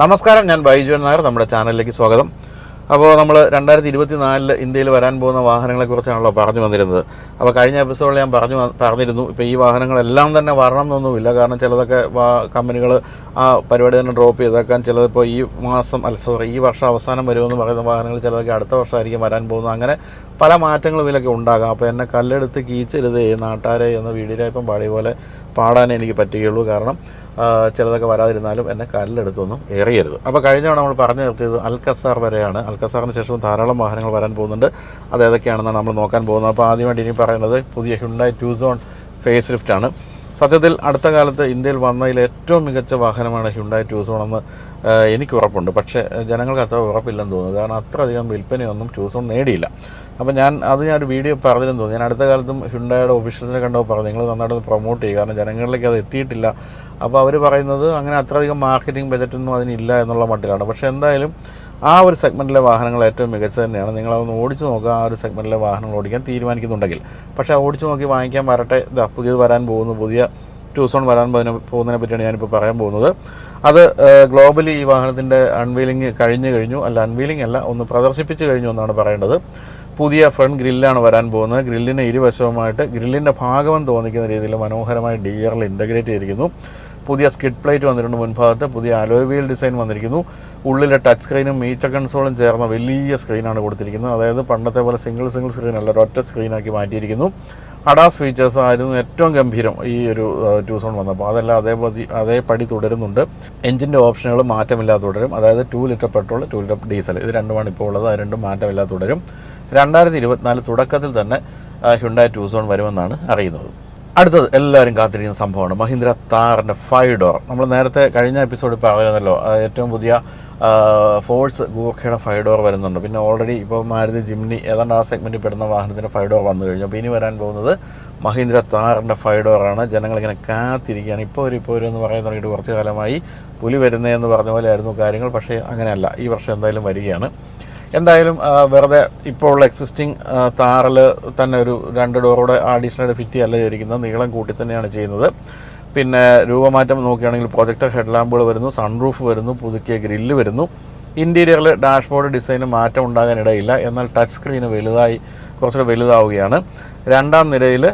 നമസ്കാരം ഞാൻ ബൈജു നായർ നമ്മുടെ ചാനലിലേക്ക് സ്വാഗതം. അപ്പോൾ നമ്മൾ രണ്ടായിരത്തി ഇരുപത്തി നാലിൽ ഇന്ത്യയിൽ വരാൻ പോകുന്ന വാഹനങ്ങളെ കുറിച്ചാണല്ലോ പറഞ്ഞു വന്നിരുന്നത്. അപ്പോൾ കഴിഞ്ഞ എപ്പിസോഡിൽ ഞാൻ പറഞ്ഞു പറഞ്ഞിരുന്നു ഇപ്പോൾ ഈ വാഹനങ്ങളെല്ലാം തന്നെ വരണം എന്നൊന്നുമില്ല. കാരണം ചിലതൊക്കെ കമ്പനികൾ ആ പരിപാടി തന്നെ ഡ്രോപ്പ് ചെയ്തേക്കാൻ ചിലതിപ്പോൾ ഈ മാസം അല്ല സോറി ഈ വർഷം അവസാനം വരുമെന്ന് പറയുന്ന വാഹനങ്ങൾ ചിലതൊക്കെ അടുത്ത വർഷമായിരിക്കും വരാൻ പോകുന്നത്. അങ്ങനെ പല മാറ്റങ്ങളും ഇതിലൊക്കെ ഉണ്ടാകാം. അപ്പോൾ എന്നെ കല്ലെടുത്ത് കീച്ചരുത് നാട്ടാരെ എന്ന വീടിലായപ്പം പാടിയ പോലെ പാടാനേ എനിക്ക് പറ്റുകയുള്ളൂ. കാരണം ചിലതൊക്കെ വരാതിരുന്നാലും എന്നെ കല്ലെടുത്തൊന്നും എറിയരുത്. അപ്പോൾ കഴിഞ്ഞ തവണ നമ്മൾ പറഞ്ഞു നിർത്തിയത് അൽക്കസാർ വരെയാണ്. അൽക്കസാറിന് ശേഷം ധാരാളം വാഹനങ്ങൾ വരാൻ പോകുന്നുണ്ട്. അത് ഏതൊക്കെയാണെന്നാണ് നമ്മൾ നോക്കാൻ പോകുന്നത്. അപ്പോൾ ആദ്യമായിട്ട് ഇനി പറയുന്നത് പുതിയ Hyundai Tucson facelift ആണ്. സത്യത്തിൽ അടുത്ത കാലത്ത് ഇന്ത്യയിൽ വന്നതിൽ ഏറ്റവും മികച്ച വാഹനമാണ് ഹ്യുണ്ടായി ടു സോൺ എന്ന് എനിക്ക് ഉറപ്പുണ്ട്. പക്ഷേ ജനങ്ങൾക്ക് അത്ര ഉറപ്പില്ലെന്ന് തോന്നുന്നു. കാരണം അത്രയധികം വിൽപ്പനയൊന്നും ടു സോൺ നേടിയില്ല. അപ്പോൾ ഞാൻ അത് ഞാൻ ഒരു വീഡിയോ പറഞ്ഞിരുന്നു. തോന്നുന്നു ഞാൻ അടുത്ത കാലത്തും ഹ്യുണ്ടായുടെ ഓഫീഷ്യൽസിനെ കണ്ടോ പറഞ്ഞു നിങ്ങൾ നന്നായിട്ട് പ്രൊമോട്ട് ചെയ്യുക കാരണം ജനങ്ങളിലേക്ക് അത് എത്തിയിട്ടില്ല. അപ്പോൾ അവർ പറയുന്നത് അങ്ങനെ അത്രയധികം മാർക്കറ്റിംഗ് ബജറ്റൊന്നും അതിനില്ല എന്നുള്ള മട്ടിലാണ്. പക്ഷേ എന്തായാലും ആ ഒരു സെഗ്മെന്റിലെ വാഹനങ്ങൾ ഏറ്റവും മികച്ചത് തന്നെയാണ്. നിങ്ങളതൊന്ന് ഓടിച്ച് നോക്കുക ആ ഒരു സെഗ്മെന്റിലെ വാഹനങ്ങൾ ഓടിക്കാൻ തീരുമാനിക്കുന്നുണ്ടെങ്കിൽ. പക്ഷേ ഓടിച്ച് നോക്കി വാങ്ങിക്കാൻ വരട്ടെ. ഇതാ പുതിയത് വരാൻ പോകുന്നു. പുതിയ ടൂസോൺ വരാൻ പോകുന്ന- പോകുന്നതിനെ പറ്റിയാണ് ഞാനിപ്പോൾ പറയാൻ പോകുന്നത്. അത് ഗ്ലോബലി ഈ വാഹനത്തിന്റെ അൺവീലിംഗ് കഴിഞ്ഞു കഴിഞ്ഞു. അല്ല അൺവീലിംഗ് അല്ല ഒന്ന് പ്രദർശിപ്പിച്ച് കഴിഞ്ഞു എന്നാണ് പറയേണ്ടത്. പുതിയ ഫ്രണ്ട് ഗ്രില്ലാണ് വരാൻ പോകുന്നത്. ഗ്രില്ലിന് ഇരുവശവുമായിട്ട് ഗ്രില്ലിന്റെ ഭാഗമെന്ന് തോന്നിക്കുന്ന രീതിയിൽ മനോഹരമായി ഡിയറിൽ ഇന്റഗ്രേറ്റ് ചെയ്തിരിക്കുന്നു. പുതിയ സ്കിഡ് പ്ലേറ്റ് വന്നിട്ടുണ്ട്. മുൻഭാഗത്ത് പുതിയ അലോവിയൽ ഡിസൈൻ വന്നിരിക്കുന്നു. ഉള്ളിലെ ടച്ച് സ്ക്രീനും മീറ്റർ കൺസോളും ചേർന്ന വലിയ സ്ക്രീനാണ് കൊടുത്തിരിക്കുന്നത്. അതായത് പണ്ടത്തെ പോലെ സിംഗിൾ സിംഗിൾ സ്ക്രീൻ അല്ല ഒറ്റ സ്ക്രീനാക്കി മാറ്റിയിരിക്കുന്നു. അഡാസ് ഫീച്ചേഴ്സ് ആയിരുന്നു ഏറ്റവും ഗംഭീരം ഈ ഒരു ടൂ സോൺ വന്നപ്പോൾ അതെല്ലാം അതേപടി അതേപടി തുടരുന്നുണ്ട്. എഞ്ചിന്റെ ഓപ്ഷനുകൾ മാറ്റമില്ലാതെ തുടരും. അതായത് two litre petrol two litre diesel ഇത് രണ്ടുമാണ് ഇപ്പോൾ ഉള്ളത്. അത് രണ്ടും മാറ്റമില്ലാതെ തുടരും. രണ്ടായിരത്തി ഇരുപത്തിനാല് തുടക്കത്തിൽ തന്നെ ഹ്യുണ്ടായി ടൂ സോൺ വരുമെന്നാണ് അറിയുന്നത്. അടുത്തത് എല്ലാവരും കാത്തിരിക്കുന്ന സംഭവമാണ്. മഹീന്ദ്ര താറിന്റെ ഫൈവ് ഡോർ നമ്മൾ നേരത്തെ കഴിഞ്ഞ എപ്പിസോഡിൽ പറയുന്നല്ലോ ഏറ്റവും പുതിയ ഫോഴ്സ് ഗൂർഖയുടെ ഫൈവ് ഡോർ വരുന്നുണ്ട്. പിന്നെ ഓൾറെഡി ഇപ്പോൾ മാരുതി ജിംനി ഏതാണ്ട് ആ സെഗ്മെന്റിൽ പെടുന്ന വാഹനത്തിന്റെ ഫൈവ് ഡോർ വന്നു കഴിഞ്ഞു. അപ്പോൾ ഇനി വരാൻ പോകുന്നത് മഹീന്ദ്ര താറിന്റെ ഫൈവ് ഡോറാണ് ജനങ്ങളിങ്ങനെ കാത്തിരിക്കുകയാണ്. ഇപ്പോൾ ഒരു ഇപ്പോൾ ഒരു എന്ന് പറയാൻ തുടങ്ങിയിട്ട് കുറച്ച് കാലമായി പുലി വരുന്നതെന്ന് പറഞ്ഞ പോലെ ആയിരുന്നു കാര്യങ്ങൾ. പക്ഷേ അങ്ങനെയല്ല. ഈ വർഷം എന്തായാലും വരികയാണ്. എന്തായാലും വെറുതെ ഇപ്പോൾ ഉള്ള എക്സിസ്റ്റിംഗ് താറിൽ തന്നെ ഒരു രണ്ട് ഡോറോടെ അഡീഷണൽ ഫിറ്റ് ചെയ്യല്ല ചെയ്തിരിക്കുന്നത്. നീളം കൂട്ടി തന്നെയാണ് ചെയ്യുന്നത്. പിന്നെ രൂപമാറ്റം നോക്കുകയാണെങ്കിൽ പ്രൊജക്ടർ ഹെഡ്ലാമ്പുകൾ വരുന്നു സൺറൂഫ് വരുന്നു പുതുക്കിയ ഗ്രില്ല് വരുന്നു. ഇന്റീരിയറിൽ ഡാഷ്ബോർഡ് ഡിസൈന് മാറ്റം ഉണ്ടാകാനിടയില്ല എന്നാൽ ടച്ച് സ്ക്രീന് വലുതായി കുറച്ചുകൂടെ വലുതാവുകയാണ്. രണ്ടാം നിരയിൽ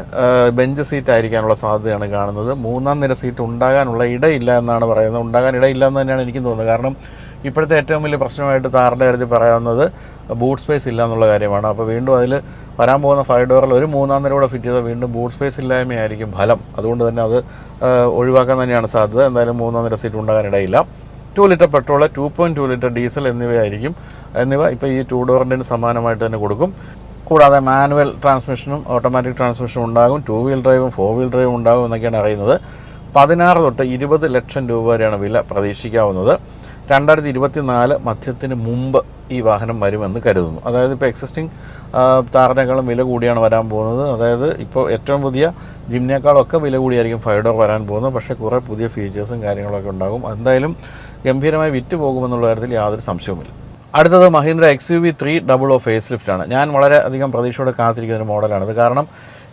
ബെഞ്ച് സീറ്റ് ആയിരിക്കാനുള്ള സാധ്യതയാണ് കാണുന്നത്. മൂന്നാം നിര സീറ്റ് ഉണ്ടാകാനുള്ള ഇടയില്ല എന്നാണ് പറയുന്നത്. ഉണ്ടാകാൻ ഇടയില്ല എന്ന് തന്നെയാണ് എനിക്കും തോന്നുന്നത്. കാരണം ഇപ്പോഴത്തെ ഏറ്റവും വലിയ പ്രശ്നമായിട്ട് താറിന്റെ കാര്യത്തിൽ പറയാവുന്നത് ബൂട്ട് സ്പേസ് ഇല്ല എന്നുള്ള കാര്യമാണ്. അപ്പോൾ വീണ്ടും അതിൽ വരാൻ പോകുന്ന ഫൈവ് ഡോറിൽ ഒരു മൂന്നാം നില കൂടെ ഫിറ്റ് ചെയ്താൽ വീണ്ടും ബൂട്ട് സ്പേസ് ഇല്ലായ്മയായിരിക്കും ഫലം. അതുകൊണ്ട് തന്നെ അത് ഒഴിവാക്കാൻ തന്നെയാണ് സാധ്യത. എന്തായാലും മൂന്നാം നില seat ഉണ്ടാകാനിടയില്ല. Two litre petrol two point two litre diesel എന്നിവയായിരിക്കും. എന്നിവ ഇപ്പോൾ ഈ ടു ഡോറിന്റെ സമാനമായിട്ട് തന്നെ കൊടുക്കും. കൂടാതെ മാനുവൽ ട്രാൻസ്മിഷനും ഓട്ടോമാറ്റിക് ട്രാൻസ്മിഷനും ഉണ്ടാകും. ടു വീൽ ഡ്രൈവും ഫോർ വീൽ ഡ്രൈവും ഉണ്ടാകും എന്നൊക്കെയാണ് അറിയുന്നത്. പതിനാറ് തൊട്ട് ഇരുപത് ലക്ഷം രൂപ വരെയാണ് വില പ്രതീക്ഷിക്കാവുന്നത്. രണ്ടായിരത്തി ഇരുപത്തി നാല് മധ്യത്തിന് മുമ്പ് ഈ വാഹനം വരുമെന്ന് കരുതുന്നു. അതായത് ഇപ്പോൾ എക്സിസ്റ്റിംഗ് താറിനേക്കാളും വില കൂടിയാണ് വരാൻ പോകുന്നത്. അതായത് ഇപ്പോൾ ഏറ്റവും പുതിയ ജിംനേക്കാളൊക്കെ വില കൂടിയായിരിക്കും ഫൈവ് ഡോർ വരാൻ പോകുന്നത്. പക്ഷേ കുറേ പുതിയ ഫീച്ചേഴ്സും കാര്യങ്ങളൊക്കെ ഉണ്ടാകും. എന്തായാലും ഗംഭീരമായി വിറ്റ് പോകുമെന്നുള്ള കാര്യത്തിൽ യാതൊരു സംശയവുമില്ല. അടുത്തത് Mahindra X U V three double O face ലിഫ്റ്റാണ് ഞാൻ വളരെ അധികം പ്രതീക്ഷയോടെ കാത്തിരിക്കുന്ന ഒരു മോഡലാണിത് കാരണം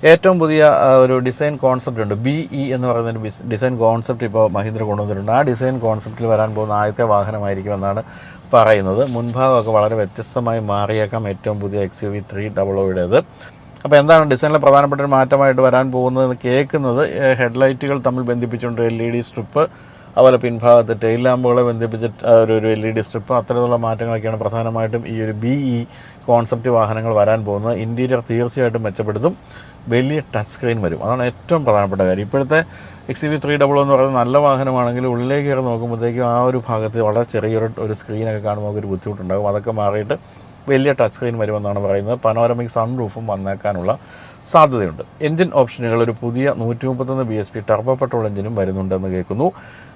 ഏറ്റവും പുതിയ ഒരു ഡിസൈൻ കോൺസെപ്റ്റ് ഉണ്ട്. ബി ഇ എന്ന് പറയുന്ന ഒരു ഡിസൈൻ കോൺസെപ്റ്റ് ഇപ്പോൾ മഹീന്ദ്ര കൊണ്ടുവന്നിട്ടുണ്ട്. ആ ഡിസൈൻ കോൺസെപ്റ്റിൽ വരാൻ പോകുന്ന ആദ്യത്തെ വാഹനമായിരിക്കുമെന്നാണ് പറയുന്നത്. മുൻഭാഗമൊക്കെ വളരെ വ്യത്യസ്തമായി മാറിയേക്കാം ഏറ്റവും പുതിയ X U V three double ഒയുടേത് അപ്പോൾ എന്താണ് ഡിസൈനിലെ പ്രധാനപ്പെട്ട ഒരു മാറ്റമായിട്ട് വരാൻ പോകുന്നതെന്ന് കേൾക്കുന്നത്? ഹെഡ്ലൈറ്റുകൾ തമ്മിൽ ബന്ധിപ്പിച്ചുകൊണ്ട് എൽ ഇ ഡി സ്ട്രിപ്പ് അതുപോലെ പിൻഭാഗത്ത് ടെയിൽ ലാമ്പുകളെ ബന്ധിപ്പിച്ച് ഒരു എൽ ഇ ഡി സ്ട്രിപ്പ് അത്തരത്തിലുള്ള മാറ്റങ്ങളൊക്കെയാണ് പ്രധാനമായിട്ടും ഈ ഒരു ബി ഇ കോൺസെപ്റ്റ് വാഹനങ്ങൾ വരാൻ പോകുന്നത്. ഇന്റീരിയർ തീർച്ചയായിട്ടും മെച്ചപ്പെടുത്തും. വലിയ ടച്ച് സ്ക്രീൻ വരും. അതാണ് ഏറ്റവും പ്രധാനപ്പെട്ട കാര്യം. ഇപ്പോഴത്തെ എക്സ് വി ത്രീ ഡബിൾ എന്ന് പറയുന്നത് നല്ല വാഹനമാണെങ്കിൽ ഉള്ളിലേക്ക് കയറി നോക്കുമ്പോഴത്തേക്കും ആ ഒരു ഭാഗത്ത് വളരെ ചെറിയൊരു ഒരു സ്ക്രീനൊക്കെ കാണുമ്പോൾ ഒരു ബുദ്ധിമുട്ടുണ്ടാകും. അതൊക്കെ മാറിയിട്ട് വലിയ ടച്ച് സ്ക്രീൻ വരുമെന്നാണ് പറയുന്നത്. പനോരമിക് സൺ റൂഫും വന്നേക്കാനുള്ള സാധ്യതയുണ്ട്. എഞ്ചിൻ ഓപ്ഷനുകൾ ഒരു പുതിയ നൂറ്റി മുപ്പത്തൊന്ന് B S P turbo petrol എഞ്ചിനും വരുന്നുണ്ടെന്ന് കേൾക്കുന്നു.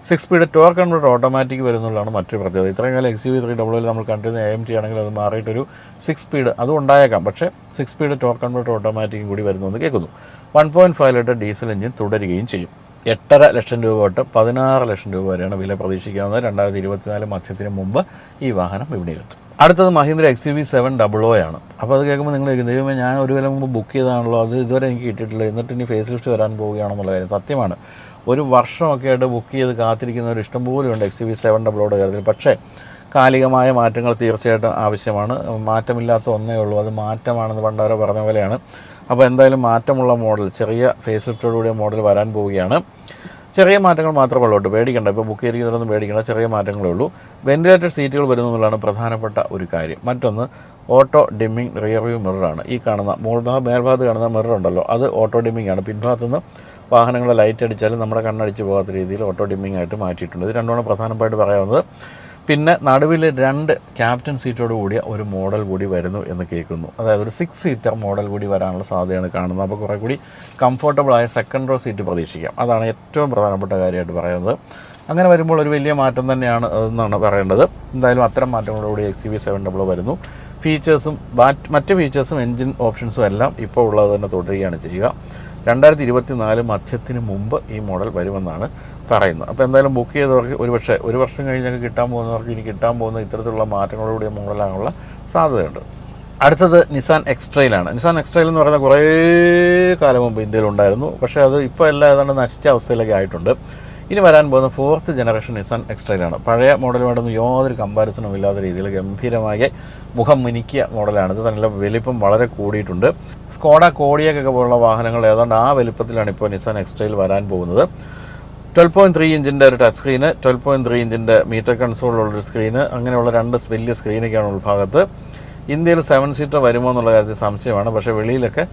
Six speed torque converter automatic വരുന്നുള്ളതാണ് മറ്റൊരു പ്രത്യേകത. ഇത്രയും കാലം X U V three double നമ്മൾ കണ്ടിരുന്ന എ എം ടി ആണെങ്കിൽ അത് മാറിയിട്ടൊരു സിക്സ് സ്പീഡ് അതും ഉണ്ടായേക്കാം. പക്ഷേ സിക്സ് സ്പീഡ് ടോർ കൺവേർട്ടർ ഓട്ടോമാറ്റിക്കും കൂടി വരുന്നുവെന്ന് കേൾക്കുന്നു. One point five litre diesel engine തുടരുകയും ചെയ്യും. എട്ടര ലക്ഷം രൂപ തൊട്ട് പതിനാറ് ലക്ഷം രൂപ വരെയാണ് വില പ്രതീക്ഷിക്കാവുന്നത്. രണ്ടായിരത്തി ഇരുപത്തിനാല് മധ്യത്തിന് മുമ്പ് ഈ വാഹനം വിപണിയിലെത്തും അടുത്തത് Mahindra X U V seven double O ആണ്. അപ്പോൾ അത് കേൾക്കുമ്പോൾ നിങ്ങൾ ദൈവമേ ഞാൻ ഒരു വില മുമ്പ് ബുക്ക് ചെയ്താണല്ലോ? അത് ഇതുവരെ എനിക്ക് കിട്ടിയിട്ടില്ല. എന്നിട്ട് ഇനി ഫേസ് ലിഫ്റ്റ് വരാൻ പോവുകയാണെന്നുള്ള കാര്യം. സത്യമാണ്. ഒരു വർഷമൊക്കെ ആയിട്ട് ബുക്ക് ചെയ്ത് കാത്തിരിക്കുന്നവർ ഇഷ്ടംപോലെയുണ്ട് എക്സ് വി സെവൻ ഡബിളോട് കാര്യത്തിൽ. പക്ഷേ കാലികമായ മാറ്റങ്ങൾ തീർച്ചയായിട്ടും ആവശ്യമാണ്. മാറ്റമില്ലാത്ത ഒന്നേ ഉള്ളൂ. അത് മാറ്റമാണെന്ന് പണ്ടവരെ പറഞ്ഞ പോലെയാണ്. അപ്പോൾ എന്തായാലും മാറ്റമുള്ള മോഡൽ ചെറിയ ഫേസ് ലിഫ്റ്റോടുകൂടിയ മോഡൽ വരാൻ പോവുകയാണ്. ചെറിയ മാറ്റങ്ങൾ മാത്രമേ ഉള്ളൂ പേടിക്കണ്ട. ഇപ്പോൾ ബുക്ക് ചെയ്തിരിക്കുന്നവരൊന്നും പേടിക്കേണ്ട. ചെറിയ മാറ്റങ്ങളേ ഉള്ളൂ. വെന്റിലേറ്റഡ് സീറ്റുകൾ വരുന്നു എന്നുള്ളതാണ് പ്രധാനപ്പെട്ട ഒരു കാര്യം. മറ്റൊന്ന് ഓട്ടോ ഡിമ്മിങ് റിയർ വ്യൂ മിററാണ് ഈ കാണുന്ന മുകൾഭാഗം മേൽഭാഗത്ത് കാണുന്ന മിറർ ഉണ്ടല്ലോ. അത് ഓട്ടോ ഡിമ്മിങ് ആണ്. പിൻഭാഗത്തുനിന്ന് വാഹനങ്ങളെ ലൈറ്റ് അടിച്ചാലും നമ്മുടെ കണ്ണടിച്ച് പോകാത്ത രീതിയിൽ ഓട്ടോ ഡിമ്മിങ് ആയിട്ട് മാറ്റിയിട്ടുണ്ട്. ഇത് രണ്ടുമാണ് പ്രധാനമായിട്ട് പറയാവുന്നത്. പിന്നെ നടുവിൽ രണ്ട് ക്യാപ്റ്റൻ സീറ്റോട് കൂടിയ ഒരു മോഡൽ കൂടി വരുന്നു എന്ന് കേൾക്കുന്നു. അതായത് ഒരു സിക്സ് സീറ്റർ മോഡൽ കൂടി വരാനുള്ള സാധ്യതയാണ് കാണുന്നത്. അപ്പോൾ കുറേ കൂടി കംഫർട്ടബിൾ ആയ സെക്കൻഡ് റോ സീറ്റ് പ്രതീക്ഷിക്കാം. അതാണ് ഏറ്റവും പ്രധാനപ്പെട്ട കാര്യമായിട്ട് പറയുന്നത്. അങ്ങനെ വരുമ്പോൾ ഒരു വലിയ മാറ്റം തന്നെയാണ് അതെന്നാണ് പറയേണ്ടത്. എന്തായാലും അത്തരം മാറ്റങ്ങളോടുകൂടി എക്സ് വി സെവൻ ഡബിൾ വരുന്നു. ഫീച്ചേഴ്സും മറ്റ് ഫീച്ചേഴ്സും എൻജിൻ ഓപ്ഷൻസും എല്ലാം ഇപ്പോൾ ഉള്ളത് തന്നെ തുടരുകയാണ് ചെയ്യുക. രണ്ടായിരത്തി ഇരുപത്തി നാല് മധ്യത്തിന് മുമ്പ് ഈ മോഡൽ വരുമെന്നാണ് പറയുന്നത്. അപ്പോൾ എന്തായാലും ബുക്ക് ചെയ്തവർക്ക് ഒരു പക്ഷേ ഒരു വർഷം കഴിഞ്ഞൊക്കെ കിട്ടാൻ പോകുന്നവർക്ക് ഇനി കിട്ടാൻ പോകുന്ന ഇത്തരത്തിലുള്ള മാറ്റങ്ങളോടുകൂടിയ മോഡലാകാനുള്ള സാധ്യതയുണ്ട്. അടുത്തത് നിസാൻ എക്സ്ട്രയിലാണ് നിസാൻ എക്സ്ട്രയിൽ എന്ന് പറയുന്ന കുറേ കാലം മുമ്പ് ഇന്ത്യയിൽ ഉണ്ടായിരുന്നു. പക്ഷേ അത് ഇപ്പോൾ എല്ലാം ഏതാണ്ട് നശിച്ച അവസ്ഥയിലൊക്കെ ആയിട്ടുണ്ട്. ഇനി വരാൻ പോകുന്ന ഫോർത്ത് ജനറേഷൻ നിസാൻ എക്സ്ട്രയിലാണ് പഴയ മോഡലുമായിട്ടൊന്നും യാതൊരു കമ്പാരിസണും ഇല്ലാത്ത രീതിയിൽ ഗംഭീരമായ മുഖം മിനിക്കിയ മോഡലാണ്. ഇത് നല്ല വലിപ്പം വളരെ കൂടിയിട്ടുണ്ട്. സ്കോഡ കോടിയൊക്കെ പോലുള്ള വാഹനങ്ങൾ ഏതാണ്ട് ആ വലിപ്പത്തിലാണ് ഇപ്പോൾ നിസാൻ എക്സ്ട്രയിൽ വരാൻ പോകുന്നത്. ട്വൽവ് പോയിന്റ് ത്രീ ഇഞ്ചിന്റെ ഒരു touch screen twelve point three ഇഞ്ചിന്റെ meter കൺസോളുള്ളൊരു സ്ക്രീന് അങ്ങനെയുള്ള രണ്ട് വലിയ സ്ക്രീനൊക്കെയാണ് ഉൾഭാഗത്ത്. ഇന്ത്യയിൽ സെവൻ സീറ്റർ വരുമോ എന്നുള്ള കാര്യത്തിൽ സംശയമാണ്. പക്ഷേ വെളിയിലൊക്കെ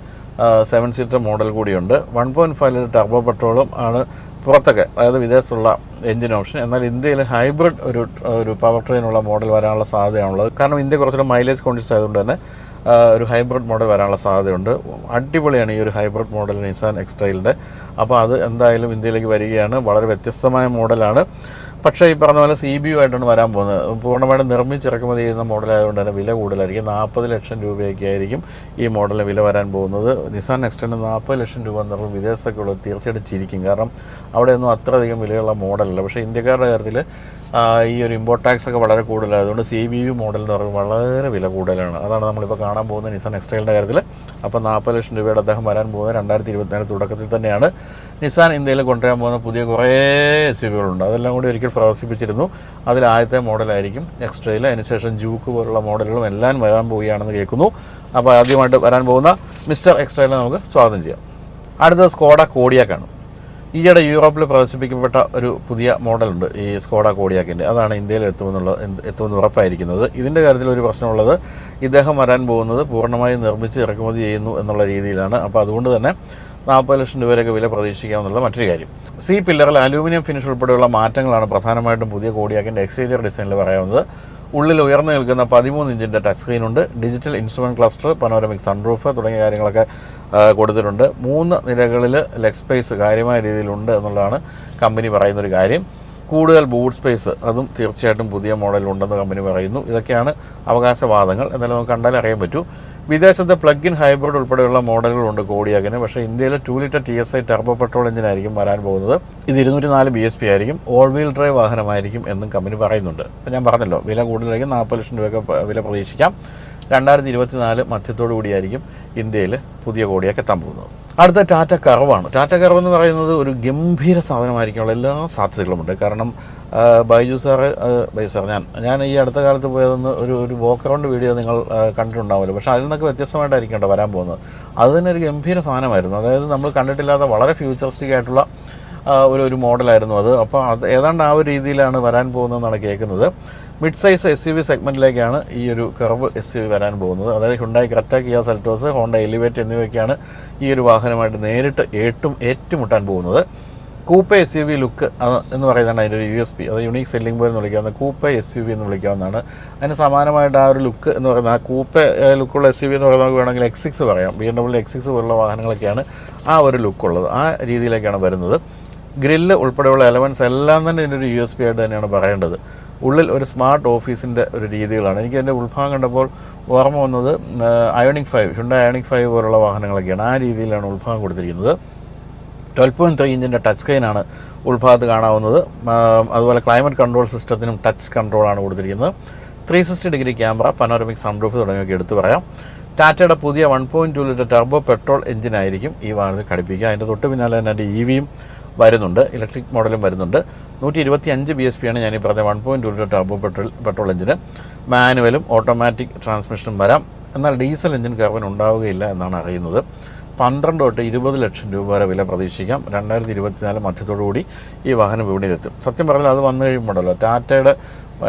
സെവൻ സീറ്റർ മോഡൽ കൂടിയുണ്ട്. One point five litre turbo പെട്രോളും ആണ് പുറത്തൊക്കെ അതായത് വിദേശത്തുള്ള എഞ്ചിൻ ഓപ്ഷൻ എന്നാൽ ഇന്ത്യയിൽ ഹൈബ്രിഡ് ഒരു ഒരു പവർ ട്രെയിനുള്ള മോഡൽ വരാനുള്ള സാധ്യതയാണുള്ളത്. കാരണം ഇന്ത്യ കുറച്ചുകൂടെ മൈലേജ് കോൺഷ്യസ് ആയതുകൊണ്ട് തന്നെ ഒരു ഹൈബ്രിഡ് മോഡൽ വരാനുള്ള സാധ്യതയുണ്ട്. അടിപൊളിയാണ് ഈ ഒരു ഹൈബ്രിഡ് മോഡൽ നിസാൻ എക്സ്റ്റൈലിന്റെ അപ്പോൾ അത് എന്തായാലും ഇന്ത്യയിലേക്ക് വരികയാണ്. വളരെ വ്യത്യസ്തമായ മോഡലാണ് പക്ഷേ ഈ പറഞ്ഞ പോലെ സി ബി യു ആയിട്ടാണ് വരാൻ പോകുന്നത്. പൂർണമായിട്ടും നിർമ്മിച്ച് ഇറക്കുമതി ചെയ്യുന്ന മോഡലായതുകൊണ്ട് തന്നെ വില കൂടുതലായിരിക്കും. നാൽപ്പത് ലക്ഷം രൂപയൊക്കെ ആയിരിക്കും ഈ മോഡലിന് വില വരാൻ പോകുന്നത്. നിസാൻ എക്സ്റ്റൻഡ് നാൽപ്പത് ലക്ഷം രൂപ എന്ന് പറയുമ്പോൾ വിദേശത്തൊക്കെ ഉള്ളത് തീർച്ചയായിട്ടും ചിരിക്കും. കാരണം അവിടെയൊന്നും അത്രയധികം വിലയുള്ള മോഡലല്ല. പക്ഷേ ഇന്ത്യക്കാരുടെ കാര്യത്തിൽ ഈ ഒരു ഇമ്പോർട്ട് ടാക്സ് ഒക്കെ വളരെ കൂടുതലാണ് അതുകൊണ്ട് സി ബി യു മോഡൽ എന്ന് പറയുമ്പോൾ വളരെ വില കൂടുതലാണ്. അതാണ് നമ്മളിപ്പോൾ കാണാൻ പോകുന്ന നിസാൻ എക്സ്റ്റൈലിന്റെ കാര്യത്തിൽ അപ്പോൾ നാൽപ്പത് ലക്ഷം രൂപയുടെ അദ്ദേഹം വരാൻ പോകുന്നത് രണ്ടായിരത്തി ഇരുപത്തിനാല് തുടക്കത്തിൽ തന്നെയാണ്. നിസാൻ ഇന്ത്യയിൽ കൊണ്ടുവരാൻ പോകുന്ന പുതിയ കുറേ എസ് യു വികളുണ്ട് അതെല്ലാം കൂടി ഒരിക്കൽ പ്രദർശിപ്പിച്ചിരുന്നു. അതിൽ ആദ്യത്തെ മോഡലായിരിക്കും എക്സ്ട്രയിൽ അതിനുശേഷം ജൂക്ക് പോലുള്ള മോഡലുകളും എല്ലാം വരാൻ പോവുകയാണെന്ന് കേൾക്കുന്നു. അപ്പോൾ ആദ്യമായിട്ട് വരാൻ പോകുന്ന മിസ്റ്റർ എക്സ്ട്രയിലെ നമുക്ക് സ്വാഗതം ചെയ്യാം. അടുത്തത് സ്കോഡ കോഡിയാക്കാണ് ഈയിടെ യൂറോപ്പിൽ പ്രദർശിപ്പിക്കപ്പെട്ട ഒരു പുതിയ മോഡലുണ്ട് ഈ സ്കോഡ കോഡിയാക്കിന്റെ അതാണ് ഇന്ത്യയിൽ എത്തുമെന്നുള്ള എത്തുമെന്ന് ഉറപ്പായിരിക്കുന്നത്. ഇതിന്റെ കാര്യത്തിൽ ഒരു പ്രശ്നമുള്ളത് ഇദ്ദേഹം വരാൻ പോകുന്നത് പൂർണമായും നിർമ്മിച്ച് ഇറക്കുമതി ചെയ്യുന്നു എന്നുള്ള രീതിയിലാണ്. അപ്പോൾ അതുകൊണ്ട് തന്നെ നാൽപ്പത് ലക്ഷം രൂപയൊക്കെ വില പ്രതീക്ഷിക്കാമെന്നുള്ള മറ്റൊരു കാര്യം. സി പില്ലറിൽ അലൂമിനിയം ഫിനിഷ് ഉൾപ്പെടെയുള്ള മാറ്റങ്ങളാണ് പ്രധാനമായിട്ടും പുതിയ കോഡിയാക്കിന്റെ എക്സ്റ്റീരിയർ ഡിസൈനിൽ പറയാവുന്നത്. ഉള്ളിൽ ഉയർന്നു നിൽക്കുന്ന പതിമൂന്ന് ഇഞ്ചിന്റെ ടച്ച് സ്ക്രീൻ ഉണ്ട്. Digital instrument cluster panoramic sunroof തുടങ്ങിയ കാര്യങ്ങളൊക്കെ കൊടുത്തിട്ടുണ്ട്. മൂന്ന് നിലകളിൽ ലെഗ് സ്പേസ് കാര്യമായ രീതിയിലുണ്ട് എന്നുള്ളതാണ് കമ്പനി പറയുന്നൊരു കാര്യം. കൂടുതൽ ബൂട്ട് സ്പേസ് അതും തീർച്ചയായിട്ടും പുതിയ മോഡലുണ്ടെന്ന് കമ്പനി പറയുന്നു. ഇതൊക്കെയാണ് അവകാശവാദങ്ങൾ. എന്നാലും നമുക്ക് കണ്ടാൽ അറിയാൻ പറ്റൂ. വിദേശത്തെ പ്ലഗ് ഇൻ ഹൈബ്രിഡ് ഉൾപ്പെടെയുള്ള മോഡലുകളുണ്ട് കോടിയാക്കിന് പക്ഷേ ഇന്ത്യയിലെ two litre T S I turbo petrol എഞ്ചിനായിരിക്കും വരാൻ പോകുന്നത്. ഇത് ഇരുന്നൂറ്റി നാല് ബി എസ് പി ആയിരിക്കും. ഓൾ വീൽ ഡ്രൈവ് വാഹനമായിരിക്കും എന്നും കമ്പനി പറയുന്നുണ്ട്. അപ്പോൾ ഞാൻ പറഞ്ഞല്ലോ വില കൂടുതലായിരിക്കും. നാൽപ്പത് ലക്ഷം രൂപയൊക്കെ വില പ്രതീക്ഷിക്കാം. രണ്ടായിരത്തി ഇരുപത്തി നാല് മധ്യത്തോടു കൂടിയായിരിക്കും ഇന്ത്യയിൽ പുതിയ കോടിയൊക്കെ എത്താൻ പോകുന്നത്. അടുത്ത ടാറ്റ കറവാണ് ടാറ്റ കറവ് എന്ന് പറയുന്നത് ഒരു ഗംഭീര സാധനമായിരിക്കാനുള്ള എല്ലാ സാധ്യതകളുമുണ്ട്. കാരണം ബൈജു സാറ് ബൈജു സാർ ഞാൻ ഞാൻ ഈ അടുത്ത കാലത്ത് പോയതെന്ന് ഒരു ഒരു വോക്ക് അറൗണ്ട് വീഡിയോ നിങ്ങൾ കണ്ടിട്ടുണ്ടാവുമല്ലോ. പക്ഷേ അതിൽ നിന്നൊക്കെ വ്യത്യസ്തമായിട്ടായിരിക്കും കേട്ടോ വരാൻ പോകുന്നത്. അത് തന്നെ ഒരു ഗംഭീര സാധനമായിരുന്നു. അതായത് നമ്മൾ കണ്ടിട്ടില്ലാത്ത വളരെ ഫ്യൂച്ചറിസ്റ്റിക് ആയിട്ടുള്ള ഒരു ഒരു മോഡലായിരുന്നു അത്. അപ്പോൾ അത് ഏതാണ്ട് ആ ഒരു രീതിയിലാണ് വരാൻ പോകുന്നതെന്നാണ് കേൾക്കുന്നത്. Mid size S U V സെഗ്മെന്റിലേക്കാണ് ഈ ഒരു കർവ് എസ് യു വി വരാൻ പോകുന്നത്. അതായത് Hyundai Creta Kia Seltos Honda Elevate എന്നിവയൊക്കെയാണ് ഈ ഒരു വാഹനമായിട്ട് നേരിട്ട് ഏറ്റും ഏറ്റുമുട്ടാൻ പോകുന്നത്. Coupe S U V look എന്ന് പറയുന്നതാണ് അതിന്റെ ഒരു യു എസ് പി അത് യുണീക് സെല്ലിംഗ് പോയി എന്ന് വിളിക്കാവുന്ന കൂപ്പ എസ് യു വി എന്ന് വിളിക്കാവുന്നതാണ്. അതിന് സമാനമായിട്ട് ആ ഒരു ലുക്ക് എന്ന് പറയുന്നത് ആ കൂപ്പ ലുക്കുള്ള എസ് യു വി എന്ന് പറയുന്നത് നമുക്ക് വേണമെങ്കിൽ എക്സ് സിക്സ് പറയാം. B M W X six പോലുള്ള വാഹനങ്ങളൊക്കെയാണ് ആ ഒരു ലുക്കുള്ളത് ആ രീതിയിലേക്കാണ് വരുന്നത്. ഗ്രില്ല് ഉൾപ്പെടെയുള്ള എലമെന്റ്സ് എല്ലാം തന്നെ ഇതിന്റെ ഒരു യു എസ് പി ആയിട്ട് തന്നെയാണ് പറയേണ്ടത്. ഉള്ളിൽ ഒരു സ്മാർട്ട് ഓഫീസിന്റെ ഒരു രീതികളാണ്. എനിക്ക് എന്റെ ഉൾഭാഗം കണ്ടപ്പോൾ ഓർമ്മ വന്നത് Ioniq five Hyundai Ioniq five പോലുള്ള വാഹനങ്ങളൊക്കെയാണ്. ആ രീതിയിലാണ് ഉൾഭാഗം കൊടുത്തിരിക്കുന്നത്. ട്വൽവ് പോയിന്റ് ത്രീ ഇഞ്ചിന്റെ ടച്ച് സ്ക്രീനാണ് ഉൾഭാഗത്ത് കാണാവുന്നത്. അതുപോലെ ക്ലൈമറ്റ് കൺട്രോൾ സിസ്റ്റത്തിനും ടച്ച് കൺട്രോളാണ് കൊടുത്തിരിക്കുന്നത്. Three sixty degree camera panoramic sunroof തുടങ്ങിയൊക്കെ എടുത്തു പറയാം. ടാറ്റയുടെ പുതിയ one point two litre turbo petrol എഞ്ചിനായിരിക്കും ഈ വാഹനത്തിൽ ഘടിപ്പിക്കുക. അതിന്റെ തൊട്ട് പിന്നാലെ തന്നെ അതിന്റെ ഇ വിയും വരുന്നുണ്ട്. ഇലക്ട്രിക് മോഡലും വരുന്നുണ്ട്. നൂറ്റി ഇരുപത്തി അഞ്ച് ബി എസ് പി ആണ് ഞാൻ ഈ പറഞ്ഞ one point two litre turbo petrol petrol എഞ്ചിന് മാനുവലും ഓട്ടോമാറ്റിക് ട്രാൻസ്മിഷനും വരാം. എന്നാൽ ഡീസൽ എഞ്ചിൻ കാർബൺ ഉണ്ടാവുകയില്ല എന്നാണ് അറിയുന്നത്. പന്ത്രണ്ട് തൊട്ട് ഇരുപത് ലക്ഷം രൂപ വരെ വില പ്രതീക്ഷിക്കാം. രണ്ടായിരത്തി ഇരുപത്തിനാല് മധ്യത്തോടുകൂടി ഈ വാഹനം വിപണിയിലെത്തും. സത്യം പറഞ്ഞാൽ അത് വന്നു കഴിയുമ്പോഴല്ലോ ടാറ്റയുടെ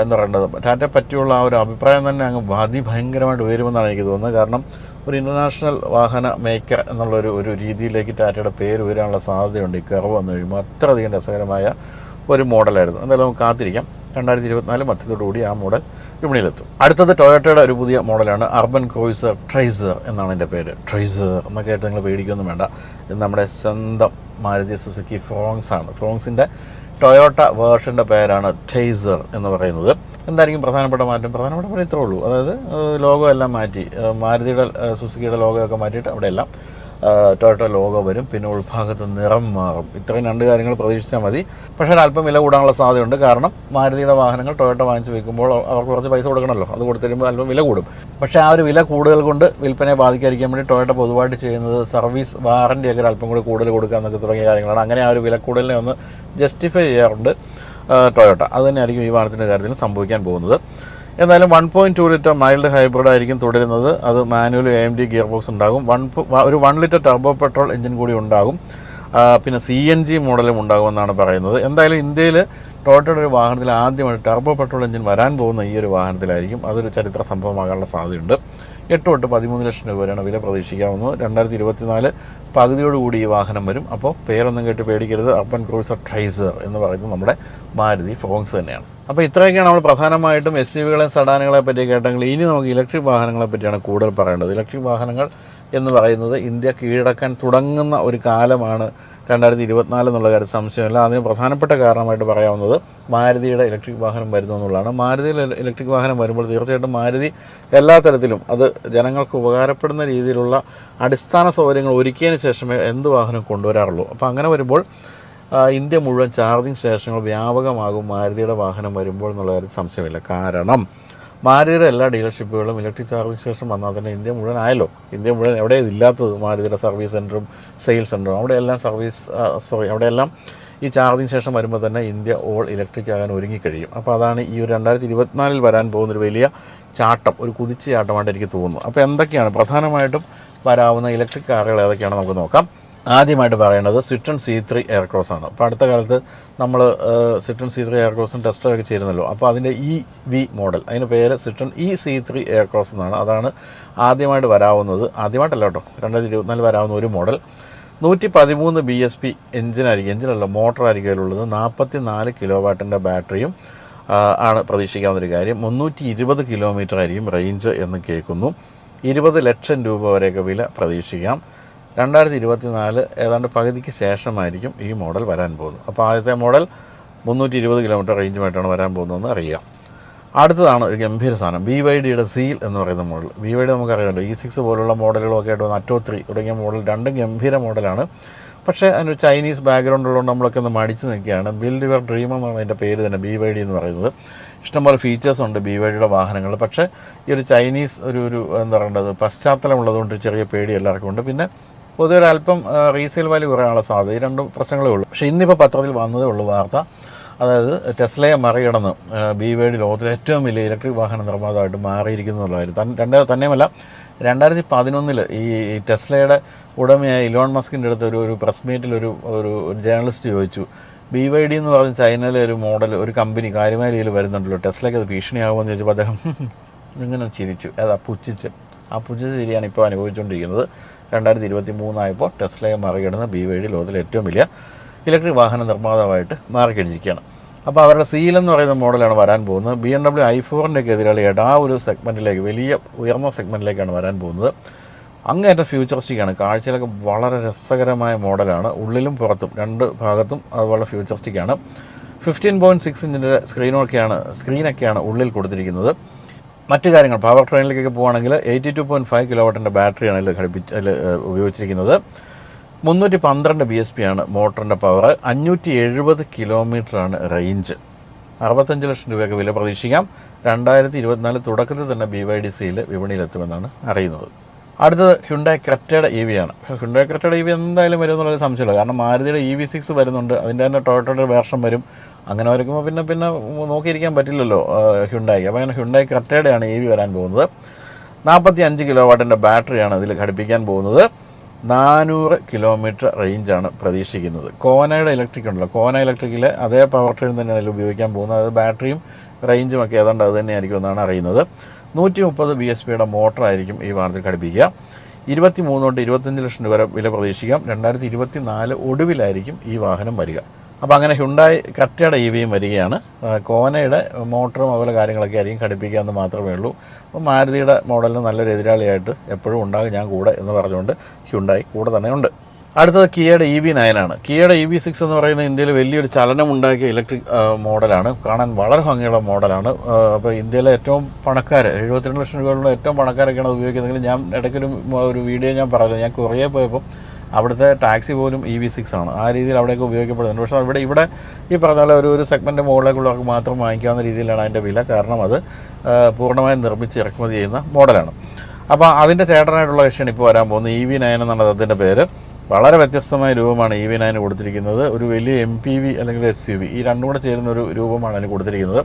എന്ന് പറയേണ്ടത് ടാറ്റയെ പറ്റിയുള്ള ആ ഒരു അഭിപ്രായം തന്നെ അങ്ങ് അതിഭയങ്കരമായിട്ട് ഉയരുമെന്നാണ് എനിക്ക് തോന്നുന്നത്. കാരണം ഒരു ഇന്റർനാഷണൽ വാഹന മേക്കർ എന്നുള്ളൊരു ഒരു രീതിയിലേക്ക് ടാറ്റയുടെ പേര് ഉയരാനുള്ള സാധ്യതയുണ്ട്. ഈ കറവ് വന്നു കഴിയുമ്പോൾ അത്രയധികം രസകരമായ ഒരു മോഡലായിരുന്നു. എന്തായാലും നമുക്ക് കാത്തിരിക്കാം. രണ്ടായിരത്തി ഇരുപത്തിനാല് മധ്യത്തോടുകൂടി ആ മോഡൽ വിപണിയിലെത്തും. അടുത്തത് ടൊയോട്ടയുടെ ഒരു പുതിയ മോഡലാണ് അർബൻ ക്രോയിസർ ട്രൈസർ എന്നാണ് എന്റെ പേര്. ട്രൈസർ എന്നൊക്കെ ആയിട്ട് നിങ്ങൾ പേടിക്കൊന്നും വേണ്ട. ഇത് നമ്മുടെ സ്വന്തം മാരുതി സുസുക്കി ഫ്രോങ്സ് ആണ്. ഫ്രോങ്സിന്റെ ടൊയോട്ട വേർഷന്റെ പേരാണ് ട്രൈസർ എന്ന് പറയുന്നത്. എന്തായിരിക്കും പ്രധാനപ്പെട്ട മാറ്റം? പ്രധാനപ്പെട്ട മാറ്റം ഇത്രേ ഉള്ളൂ. അതായത് ലോഗോ എല്ലാം മാറ്റി. മാരുതിയുടെ സുസുക്കിയുടെ ലോഗോ ഒക്കെ മാറ്റിയിട്ട് അവിടെ എല്ലാം ടൊയോട്ട ലോഗോ വരും. പിന്നെ ഉൾഭാഗത്ത് നിറം മാറും. ഇത്രയും രണ്ട് കാര്യങ്ങൾ പ്രതീക്ഷിച്ചാൽ മതി. പക്ഷേ അല്പം വില കൂടാനുള്ള സാധ്യതയുണ്ട്. കാരണം മാരുതിയുടെ വാഹനങ്ങൾ ടൊയോട്ട വാങ്ങിച്ച് വെക്കുമ്പോൾ അവർക്ക് കുറച്ച് പൈസ കൊടുക്കണമല്ലോ. അത് കൊടുത്തിരുമ്പോൾ അല്പം വില കൂടും. പക്ഷേ ആ ഒരു വില കൂടുതൽ കൊണ്ട് വിൽപ്പനയെ ബാധിക്കാതിരിക്കാൻ വേണ്ടി ടൊയോട്ട പൊതുവായിട്ട് ചെയ്യുന്നത് സർവീസ് വാറണ്ടി ഒക്കെ അല്പം കൂടി കൂടുതൽ കൊടുക്കുക എന്നൊക്കെ തുടങ്ങിയ കാര്യങ്ങളാണ്. അങ്ങനെ ആ ഒരു വില കൂടുതലിനെ ഒന്ന് ജസ്റ്റിഫൈ ചെയ്യാറുണ്ട് ടൊയോട്ട അത് തന്നെയായിരിക്കും ഈ വാഹനത്തിന്റെ കാര്യത്തിൽ സംഭവിക്കാൻ പോകുന്നത്. എന്നാലും one point two litre mild hybrid ആയിരിക്കും തുടരുന്നത്. അത് manual A M D gear box ഉണ്ടാകും വൺ ഒരു one litre turbo petrol engine കൂടി ഉണ്ടാകും. പിന്നെ സി എൻ ജി മോഡലും ഉണ്ടാകുമെന്നാണ് പറയുന്നത്. എന്തായാലും ഇന്ത്യയിൽ ടോട്ടയുടെ ഒരു വാഹനത്തിൽ ആദ്യമായിട്ട് ടർബോ പെട്രോൾ എഞ്ചിൻ വരാൻ പോകുന്ന ഈ ഒരു വാഹനത്തിലായിരിക്കും. അതൊരു ചരിത്ര സംഭവമാകാനുള്ള സാധ്യതയുണ്ട്. എട്ട് തൊട്ട് പതിമൂന്ന് ലക്ഷം രൂപ വരെയാണ് വില പ്രതീക്ഷിക്കാവുന്നത്. രണ്ടായിരത്തി ഇരുപത്തിനാല് പകുതിയോടുകൂടി ഈ വാഹനം വരും. അപ്പോൾ പേരൊന്നും കേട്ട് പേടിക്കരുത്. അപ്പൻ ക്രൂസർ ട്രൈസർ എന്ന് പറയുന്നത് നമ്മുടെ മാരുതി ഫോങ്സ് തന്നെയാണ്. അപ്പോൾ ഇത്രയൊക്കെയാണ് നമ്മൾ പ്രധാനമായിട്ടും എസ് യു വികളെ സഡാനുകളെ പറ്റി കേട്ടെങ്കിൽ ഇനി നമുക്ക് ഇലക്ട്രിക് വാഹനങ്ങളെ പറ്റിയാണ് കൂടുതൽ പറയേണ്ടത്. ഇലക്ട്രിക് വാഹനങ്ങൾ എന്ന് പറയുന്നത് ഇന്ത്യ കീഴടക്കാൻ തുടങ്ങുന്ന ഒരു കാലമാണ് രണ്ടായിരത്തി ഇരുപത്തിനാല് എന്നുള്ള കാര്യം സംശയമില്ല. അതിന് പ്രധാനപ്പെട്ട കാരണമായിട്ട് പറയാവുന്നത് മാരുതിയുടെ ഇലക്ട്രിക് വാഹനം വരുന്നു എന്നുള്ളതാണ്. മാരുതിയുടെ ഇലക്ട്രിക് വാഹനം വരുമ്പോൾ തീർച്ചയായിട്ടും മാരുതി എല്ലാ തരത്തിലും അത് ജനങ്ങൾക്ക് ഉപകാരപ്പെടുന്ന രീതിയിലുള്ള അടിസ്ഥാന സൗകര്യങ്ങൾ ഒരുക്കിയതിന് ശേഷമേ എന്ത് വാഹനം കൊണ്ടുവരാറുള്ളൂ. അപ്പോൾ അങ്ങനെ വരുമ്പോൾ ഇന്ത്യ മുഴുവൻ ചാർജിങ് സ്റ്റേഷനുകൾ വ്യാപകമാകും മാരുതിയുടെ വാഹനം വരുമ്പോൾ എന്നുള്ള കാര്യം സംശയമില്ല. കാരണം മാരുതിയുടെ എല്ലാ ഡീലർഷിപ്പുകളും ഇലക്ട്രിക് ചാർജിങ് സ്റ്റേഷൻ വന്നാൽ തന്നെ ഇന്ത്യ മുഴുവൻ ആയല്ലോ. ഇന്ത്യ മുഴുവൻ എവിടെ ഇല്ലാത്തത് മാരുതിയുടെ സർവീസ് സെന്ററും സെയിൽസ് സെന്ററും അവിടെയെല്ലാം സർവീസ് സോറി അവിടെയെല്ലാം ഈ ചാർജിങ് ശേഷം വരുമ്പോൾ തന്നെ ഇന്ത്യ ഓൾ ഇലക്ട്രിക് ആകാൻ ഒരുങ്ങിക്കഴിയും. അപ്പോൾ അതാണ് ഈ ഒരു രണ്ടായിരത്തി ഇരുപത്തിനാലിൽ വരാൻ പോകുന്നൊരു വലിയ ചാട്ടം ഒരു കുതിച്ച ചാട്ടമായിട്ട് എനിക്ക് തോന്നുന്നു. അപ്പോൾ എന്തൊക്കെയാണ്? പ്രധാനമായിട്ടും വരാവുന്ന ഇലക്ട്രിക് കാറുകൾ ഏതൊക്കെയാണ് നമുക്ക് നോക്കാം. ആദ്യമായിട്ട് പറയേണ്ടത് സിട്രൺ സി ത്രീ എയർക്രോസ് ആണ്. അപ്പോൾ അടുത്ത കാലത്ത് നമ്മൾ സിട്രൺ സി ത്രീ എയർക്രോസും ടെസ്റ്ററൊക്കെ ചെയ്തിരുന്നല്ലോ. അപ്പോൾ അതിന്റെ ഇ വി മോഡൽ അതിന്റെ പേര് Citroen E C three Aircross എന്നാണ്. അതാണ് ആദ്യമായിട്ട് വരാവുന്നത്. ആദ്യമായിട്ടല്ല കേട്ടോ രണ്ടായിരത്തി ഇരുപത്തിനാല് വരാവുന്ന ഒരു മോഡൽ നൂറ്റി പതിമൂന്ന് ബി എസ് പി എഞ്ചിനായിരിക്കും എഞ്ചിനല്ല മോട്ടറായിരിക്കും അതിലുള്ളത്. നാൽപ്പത്തി നാല് കിലോ വാട്ടിന്റെ ബാറ്ററിയും ആണ് പ്രതീക്ഷിക്കാവുന്നൊരു കാര്യം. മുന്നൂറ്റി ഇരുപത് കിലോമീറ്റർ ആയിരിക്കും റേഞ്ച് എന്ന് കേൾക്കുന്നു. ഇരുപത് ലക്ഷം രൂപ വരെയൊക്കെ വില പ്രതീക്ഷിക്കാം. രണ്ടായിരത്തി ഇരുപത്തി നാല് ഏതാണ്ട് പകുതിക്ക് ശേഷമായിരിക്കും ഈ മോഡൽ വരാൻ പോകുന്നത്. അപ്പോൾ ആദ്യത്തെ മോഡൽ മുന്നൂറ്റി ഇരുപത് കിലോമീറ്റർ റേഞ്ചുമായിട്ടാണ് വരാൻ പോകുന്നതെന്ന് അറിയാം. അടുത്തതാണ് ഒരു ഗംഭീര സാധനം ബി വൈ ഡിയുടെ സീൽ എന്ന് പറയുന്ന മോഡൽ. ബി വൈ ഡി നമുക്കറിയാമല്ലോ ഇ സിക്സ് പോലുള്ള മോഡലുകളൊക്കെ ആയിട്ട് വന്ന അറ്റോ ത്രീ തുടങ്ങിയ മോഡൽ രണ്ടും ഗംഭീര മോഡലാണ്. പക്ഷേ അതിന് ചൈനീസ് ബാക്ക്ഗ്രൗണ്ട് ഉള്ളതുകൊണ്ട് നമ്മളൊക്കെ ഒന്ന് മടിച്ച് നിൽക്കുകയാണ്. ബിൽഡ് യുവർ ഡ്രീം എന്നാണ് അതിന്റെ പേര് തന്നെ ബി വൈ ഡി എന്ന് പറയുന്നത്. ഇഷ്ടംപോലെ ഫീച്ചേഴ്സ് ഉണ്ട് ബി വൈ ഡിയുടെ വാഹനങ്ങൾ പക്ഷേ ഈ ഒരു ചൈനീസ് ഒരു ഒരു എന്താ പറയേണ്ടത് പശ്ചാത്തലം ഉള്ളതുകൊണ്ട് ചെറിയ പേടി എല്ലാവർക്കും ഉണ്ട്. പിന്നെ പൊതുവെ ഒരല്പം റീസെയിൽ വാല്യൂ കുറയാനുള്ള സാധ്യത. ഈ രണ്ടും പ്രശ്നങ്ങളേ ഉള്ളൂ. പക്ഷേ ഇന്നിപ്പോൾ പത്രത്തിൽ വന്നതേ ഉള്ളൂ വാർത്ത. അതായത് ടെസ്ലയെ മറികടന്ന് ബി വേഡ് ലോകത്തിലെ ഏറ്റവും വലിയ ഇലക്ട്രിക് വാഹന നിർമ്മാതാവായിട്ട് മാറിയിരിക്കുന്നു എന്നുള്ളതായിരുന്നു തന്നെ രണ്ട് തന്നെയുമല്ല രണ്ടായിരത്തി പതിനൊന്നിൽ ഈ ടെസ്ലയുടെ ഉടമയായ ഇലോൺ മസ്കിന്റെ അടുത്ത് ഒരു ഒരു പ്രസ് മീറ്റിൽ ഒരു ഒരു ജേർണലിസ്റ്റ് ചോദിച്ചു ബി വൈ ഡി എന്ന് പറഞ്ഞ ചൈനയിലെ ഒരു മോഡൽ ഒരു കമ്പനി കാര്യമായ രീതിയിൽ വരുന്നുണ്ടല്ലോ ടെസ്ലയ്ക്ക് അത് ഭീഷണിയാകുമെന്ന് ചോദിച്ചപ്പോൾ അദ്ദേഹം ഇങ്ങനെ ചിരിച്ചു. അത് പുച്ഛിച്ച്. ആ പുച്ഛിച്ച ചിരിയാണ് ഇപ്പോൾ അനുഭവിച്ചുകൊണ്ടിരിക്കുന്നത്. രണ്ടായിരത്തി ഇരുപത്തി മൂന്നായപ്പോൾ ടെസ്ലയെ മറികടന്ന് ബി വൈ ഡി ലോകത്തിലെ ഏറ്റവും വലിയ ഇലക്ട്രിക് വാഹന നിർമ്മാതാവായിട്ട് മാറിക്കഴിഞ്ഞിരിക്കുകയാണ് അപ്പോൾ അവരുടെ സീൽ എന്ന് പറയുന്ന മോഡലാണ് വരാൻ പോകുന്നത്. ബി എം ഡബ്ല്യു ഐ ഫോറിന്റെയൊക്കെ എതിരാളിയായിട്ട് ആ ഒരു സെഗ്മെന്റിലേക്ക് വലിയ ഉയർന്ന സെഗ്മെന്റിലേക്കാണ് വരാൻ പോകുന്നത്. അങ്ങേറ്റം ഫ്യൂച്ചറിസ്റ്റിക്കാണ്. കാഴ്ചയിലൊക്കെ വളരെ രസകരമായ മോഡലാണ്. ഉള്ളിലും പുറത്തും രണ്ട് ഭാഗത്തും അതുപോലെ ഫ്യൂച്ചറിസ്റ്റിക്കാണ്. ഫിഫ്റ്റീൻ പോയിന്റ് സിക്സ് ഇഞ്ചിന്റെ സ്ക്രീനൊക്കെയാണ് സ്ക്രീനൊക്കെയാണ് ഉള്ളിൽ കൊടുത്തിരിക്കുന്നത്. മറ്റു കാര്യങ്ങൾ പവർ ട്രെയിനിലേക്കൊക്കെ പോകുകയാണെങ്കിൽ eighty two point five kilo വാട്ടിന്റെ ബാറ്ററിയാണ് ഇതിൽ ഘടിപ്പിച്ച് അതിൽ ഉപയോഗിച്ചിരിക്കുന്നത്. മുന്നൂറ്റി പന്ത്രണ്ട് ബി എസ് പി ആണ് മോട്ടറിന്റെ പവർ അഞ്ഞൂറ്റി എഴുപത് കിലോമീറ്ററാണ് റേഞ്ച് അറുപത്തഞ്ച് ലക്ഷം രൂപയൊക്കെ വില പ്രതീക്ഷിക്കാം. രണ്ടായിരത്തി ഇരുപത്തിനാല് തുടക്കത്തിൽ തന്നെ ബി വൈ ഡി സിയിൽ വിപണിയിലെത്തുമെന്നാണ് അറിയുന്നത്. അടുത്തത് ഹ്യുണ്ടായി ക്രെറ്റയുടെ ഇ വി ആണ്. ഹ്യുണ്ടായി ക്രെറ്റയുടെ ഇ വി എന്തായാലും വരും എന്നുള്ളത് സംശയമില്ല. കാരണം മാരുതിയുടെ ഇ വി സിക്സ് വരുന്നുണ്ട്. അതിന്റെ തന്നെ ടൊയോട്ടോയുടെ വേർഷൻ വരും. അങ്ങനെ വരയ്ക്കുമ്പോൾ പിന്നെ പിന്നെ നോക്കിയിരിക്കാൻ പറ്റില്ലല്ലോ ഹ്യുണ്ടായി അപ്പോൾ അങ്ങനെ ഹ്യുണ്ടായി കറ്റേടെയാണ് എ വി വരാൻ പോകുന്നത്. നാൽപ്പത്തി അഞ്ച് കിലോ വാട്ടിന്റെ ബാറ്ററിയാണ് ഇതിൽ ഘടിപ്പിക്കാൻ പോകുന്നത്. നാനൂറ് കിലോമീറ്റർ റേഞ്ചാണ് പ്രതീക്ഷിക്കുന്നത്. കോനയുടെ ഇലക്ട്രിക് ഉണ്ടല്ലോ. കോന ഇലക്ട്രിക്കിലെ അതേ പവർ ട്രെയിൻ തന്നെയാണ് ഇതിൽ ഉപയോഗിക്കാൻ പോകുന്നത്. അത് ബാറ്ററിയും റേഞ്ചും ഒക്കെ ഏതാണ്ട് അത് തന്നെയായിരിക്കും എന്നാണ് അറിയുന്നത്. നൂറ്റി മുപ്പത് ബി എസ് പിയുടെ മോട്ടറായിരിക്കും ഈ വാഹനത്തിൽ ഘടിപ്പിക്കുക. ഇരുപത്തി മൂന്ന് തൊട്ട് ഇരുപത്തഞ്ച് ലക്ഷം രൂപ വില പ്രതീക്ഷിക്കാം. രണ്ടായിരത്തി ഇരുപത്തി നാല് ഒടുവിലായിരിക്കും ഈ വാഹനം വരിക. അപ്പോൾ അങ്ങനെ ഹുണ്ടായി കറ്റയുടെ ഇ വിയും വരികയാണ് കോനയുടെ മോട്ടറും അതുപോലെ കാര്യങ്ങളൊക്കെ ആയിരിക്കും ഘടിപ്പിക്കുക എന്ന് മാത്രമേ ഉള്ളൂ. അപ്പോൾ മാരുതിയുടെ മോഡലിന് നല്ലൊരു എതിരാളിയായിട്ട് എപ്പോഴും ഉണ്ടാകും ഞാൻ കൂടെ എന്ന് പറഞ്ഞുകൊണ്ട് ഹ്യുണ്ടായി കൂടെ തന്നെ ഉണ്ട്. അടുത്തത് കിയയുടെ ഇ വി നയനാണ് കിയയുടെ ഇ വി സിക്സ് എന്ന് പറയുന്നത് ഇന്ത്യയിൽ വലിയൊരു ചലനം ഉണ്ടാക്കിയ ഇലക്ട്രിക് മോഡലാണ്. കാണാൻ വളരെ ഭംഗിയുള്ള മോഡലാണ്. അപ്പോൾ ഇന്ത്യയിലെ ഏറ്റവും പണക്കാർ എഴുപത്തിരണ്ട് ലക്ഷം രൂപയുള്ള ഏറ്റവും പണക്കാരൊക്കെയാണ് ഉപയോഗിക്കുന്നതെങ്കിൽ ഞാൻ ഇടയ്ക്കൊരു ഒരു വീഡിയോ ഞാൻ പറഞ്ഞു ഞാൻ കൊറിയ പോയപ്പോൾ അവിടുത്തെ ടാക്സി പോലും ഇ വി സിക്സ് ആണ്. ആ രീതിയിൽ അവിടെയൊക്കെ ഉപയോഗിക്കപ്പെടുന്നുണ്ട്. പക്ഷേ ഇവിടെ ഇവിടെ ഈ പറഞ്ഞ പോലെ ഒരു ഒരു സെഗ്മെന്റ് മുകളിലേക്കുള്ളവർക്ക് മാത്രം വാങ്ങിക്കാവുന്ന രീതിയിലാണ് അതിന്റെ വില. കാരണം അത് പൂർണമായും നിർമ്മിച്ച് ഇറക്കുമതി ചെയ്യുന്ന മോഡലാണ്. അപ്പോൾ അതിന്റെ ചേട്ടനായിട്ടുള്ള വിഷയമാണ് ഇപ്പോൾ വരാൻ പോകുന്നത്. ഇ വി നയൻ എന്നാണ് അതിന്റെ പേര്. വളരെ വ്യത്യസ്തമായ രൂപമാണ് ഇ വി നയന് കൊടുത്തിരിക്കുന്നത്. ഒരു വലിയ എം പി വി അല്ലെങ്കിൽ എസ് യു വി ഈ രണ്ടും കൂടെ ചേരുന്ന ഒരു രൂപമാണ് അതിന് കൊടുത്തിരിക്കുന്നത്.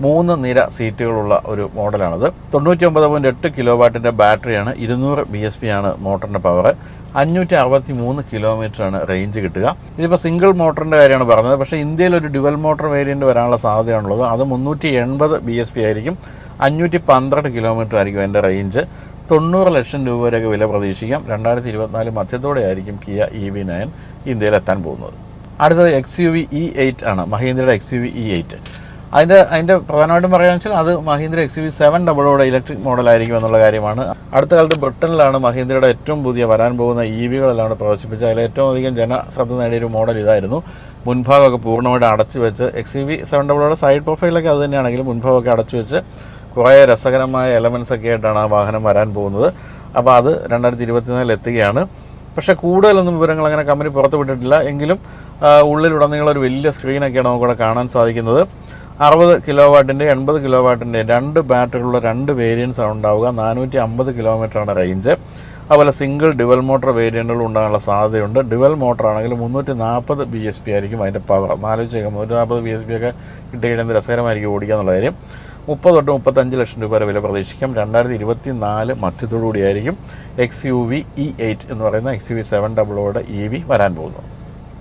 മൂന്ന് നിര സീറ്റുകളുള്ള ഒരു മോഡലാണത്. തൊണ്ണൂറ്റി ഒമ്പത് പോയിന്റ് എട്ട് കിലോ വാട്ടിന്റെ ബാറ്ററിയാണ് ഇരുന്നൂറ് ബി എസ് പി ആണ് മോട്ടറിന്റെ പവർ അഞ്ഞൂറ്റി അറുപത്തി മൂന്ന് കിലോമീറ്ററാണ് റേഞ്ച് കിട്ടുക. ഇതിപ്പോൾ സിംഗിൾ മോട്ടറിന്റെ കാര്യമാണ് പറഞ്ഞത്. പക്ഷേ ഇന്ത്യയിൽ ഒരു ഡുവൽ മോട്ടർ വേരിയന്റ് വരാനുള്ള സാധ്യതയാണുള്ളത്. അത് മുന്നൂറ്റി എൺപത് ബി എസ് പി ആയിരിക്കും. അഞ്ഞൂറ്റി പന്ത്രണ്ട് കിലോമീറ്റർ ആയിരിക്കും അതിന്റെ റേഞ്ച്. തൊണ്ണൂറ് ലക്ഷം രൂപ വരെയൊക്കെ വില പ്രതീക്ഷിക്കാം. രണ്ടായിരത്തി ഇരുപത്തിനാല് മധ്യത്തോടെ ആയിരിക്കും കിയ ഇ വി നയൻ ഇന്ത്യയിൽ എത്താൻ പോകുന്നത്. അടുത്തത് X U V E eight ആണ്. മഹീന്ദ്രയുടെ X U V E eight. അതിന്റെ അതിന്റെ പ്രധാനമായിട്ടും പറയുകയെന്ന് വെച്ചാൽ അത് മഹീന്ദ്ര എക്സ് വി സെവൻ ഡബിളോടെ ഇലക്ട്രിക് മോഡലായിരിക്കും എന്നുള്ള കാര്യമാണ്. അടുത്ത കാലത്ത് ബ്രിട്ടനിലാണ് മഹീന്ദ്രയുടെ ഏറ്റവും പുതിയ വരാൻ പോകുന്ന ഇ വികളെല്ലാം കൂടെ അതിൽ ഏറ്റവും അധികം ജനശ്രദ്ധ നേടിയൊരു മോഡൽ ഇതായിരുന്നു. മുൻഭാഗമൊക്കെ പൂർണമായിട്ട് അടച്ചു വെച്ച് എക്സ് വി സെവൻ ഡബിളോടെ സൈഡ് പ്രൊഫൈലൊക്കെ അത് തന്നെയാണെങ്കിലും മുൻഭാഗമൊക്കെ അടച്ചു വെച്ച് കുറേ രസകരമായ എലമെൻസ് ഒക്കെ ആയിട്ടാണ് ആ വാഹനം വരാൻ പോകുന്നത്. അപ്പോൾ അത് രണ്ടായിരത്തി ഇരുപത്തിനാലിൽ എത്തുകയാണ്. പക്ഷേ കൂടുതലൊന്നും വിവരങ്ങൾ അങ്ങനെ കമ്പനി പുറത്തുവിട്ടിട്ടില്ല എങ്കിലും ആ, ഉള്ളിലുടനീളം ഒരു വലിയ സ്ക്രീനൊക്കെയാണ് നമുക്കിവിടെ കാണാൻ സാധിക്കുന്നത്. അറുപത് കിലോ വാട്ടിന്റെ എൺപത് കിലോ വാട്ടിന്റെ രണ്ട് ബാറ്ററികളുള്ള രണ്ട് വേരിയൻസ് ആണ് ഉണ്ടാവുക. നാനൂറ്റി അമ്പത് കിലോമീറ്ററാണ് റേഞ്ച് അതുപോലെ സിംഗിൾ ഡുവൽ മോട്ടോർ വേരിയന്റുകൾ ഉണ്ടാകാനുള്ള സാധ്യതയുണ്ട്. ഡുവൽ മോട്ടർ ആണെങ്കിൽ മുന്നൂറ്റി നാൽപ്പത് ബി എസ് പി ആയിരിക്കും അതിന്റെ പവർ നാലോചിച്ചേക്കാം മുന്നൂറ്റി നാൽപ്പത് ബി എസ് പി ഒക്കെ കിട്ടിക്കഴിഞ്ഞാൽ രസകരമായിരിക്കും ഓടിക്കുക എന്നുള്ള കാര്യം. മുപ്പത് തൊട്ട് മുപ്പത്തഞ്ച് ലക്ഷം രൂപ വരെ വില പ്രതീക്ഷിക്കാം. രണ്ടായിരത്തി ഇരുപത്തി നാല് മധ്യത്തോടുകൂടിയായിരിക്കും X U V E eight എന്ന് പറയുന്ന എക്സ് യു വി സെവൻ ഡബിളോടെ ഇ വി വരാൻ പോകുന്നത്.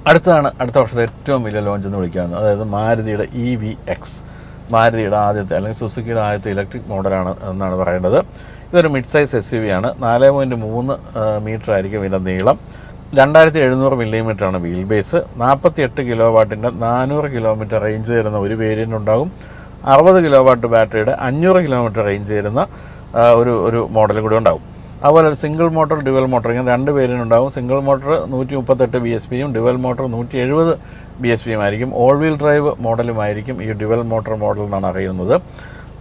അടുത്തതാണ് അടുത്ത വർഷത്തെ ഏറ്റവും വലിയ ലോഞ്ച് എന്ന് വിളിക്കാവുന്നത് അതായത് മാരുതിയുടെ ഇ വി എക്സ് മാരുതിയുടെ ആദ്യത്തെ അല്ലെങ്കിൽ സുസുക്കിയുടെ ആദ്യത്തെ ഇലക്ട്രിക് മോഡലാണ് എന്നാണ് പറയേണ്ടത്. ഇതൊരു mid size S U V ആണ്. നാല് പോയിന്റ് മൂന്ന് മീറ്റർ ആയിരിക്കും ഇതിന്റെ നീളം. രണ്ടായിരത്തി എഴുന്നൂറ് മില്ലിമീറ്ററാണ് വീൽ ബേസ് നാൽപ്പത്തി എട്ട് കിലോ വാട്ടിന്റെ നാനൂറ് കിലോമീറ്റർ റേഞ്ച് തരുന്ന ഒരു വേരിയന്റ് ഉണ്ടാകും. അറുപത് കിലോ വാട്ട് ബാറ്ററിയുടെ അഞ്ഞൂറ് കിലോമീറ്റർ റേഞ്ച് തരുന്ന ഒരു ഒരു മോഡലും കൂടി ഉണ്ടാകും. അതുപോലെ സിംഗിൾ മോട്ടോർ ഡ്യുവൽ മോട്ടോർ ഇങ്ങനെ രണ്ട് പേരിന് ഉണ്ടാകും സിംഗിൾ മോട്ടോർ നൂറ്റി മുപ്പത്തെട്ട് ബി എസ് പിയും ഡ്യുവൽ മോട്ടോർ നൂറ്റി എഴുപത് ബി എസ് പിയും ആയിരിക്കും ഓൾ വീൽ ഡ്രൈവ് മോഡലുമായിരിക്കും ഈ ഡ്യുവൽ മോട്ടോർ മോഡൽ എന്നാണ് അറിയുന്നത്.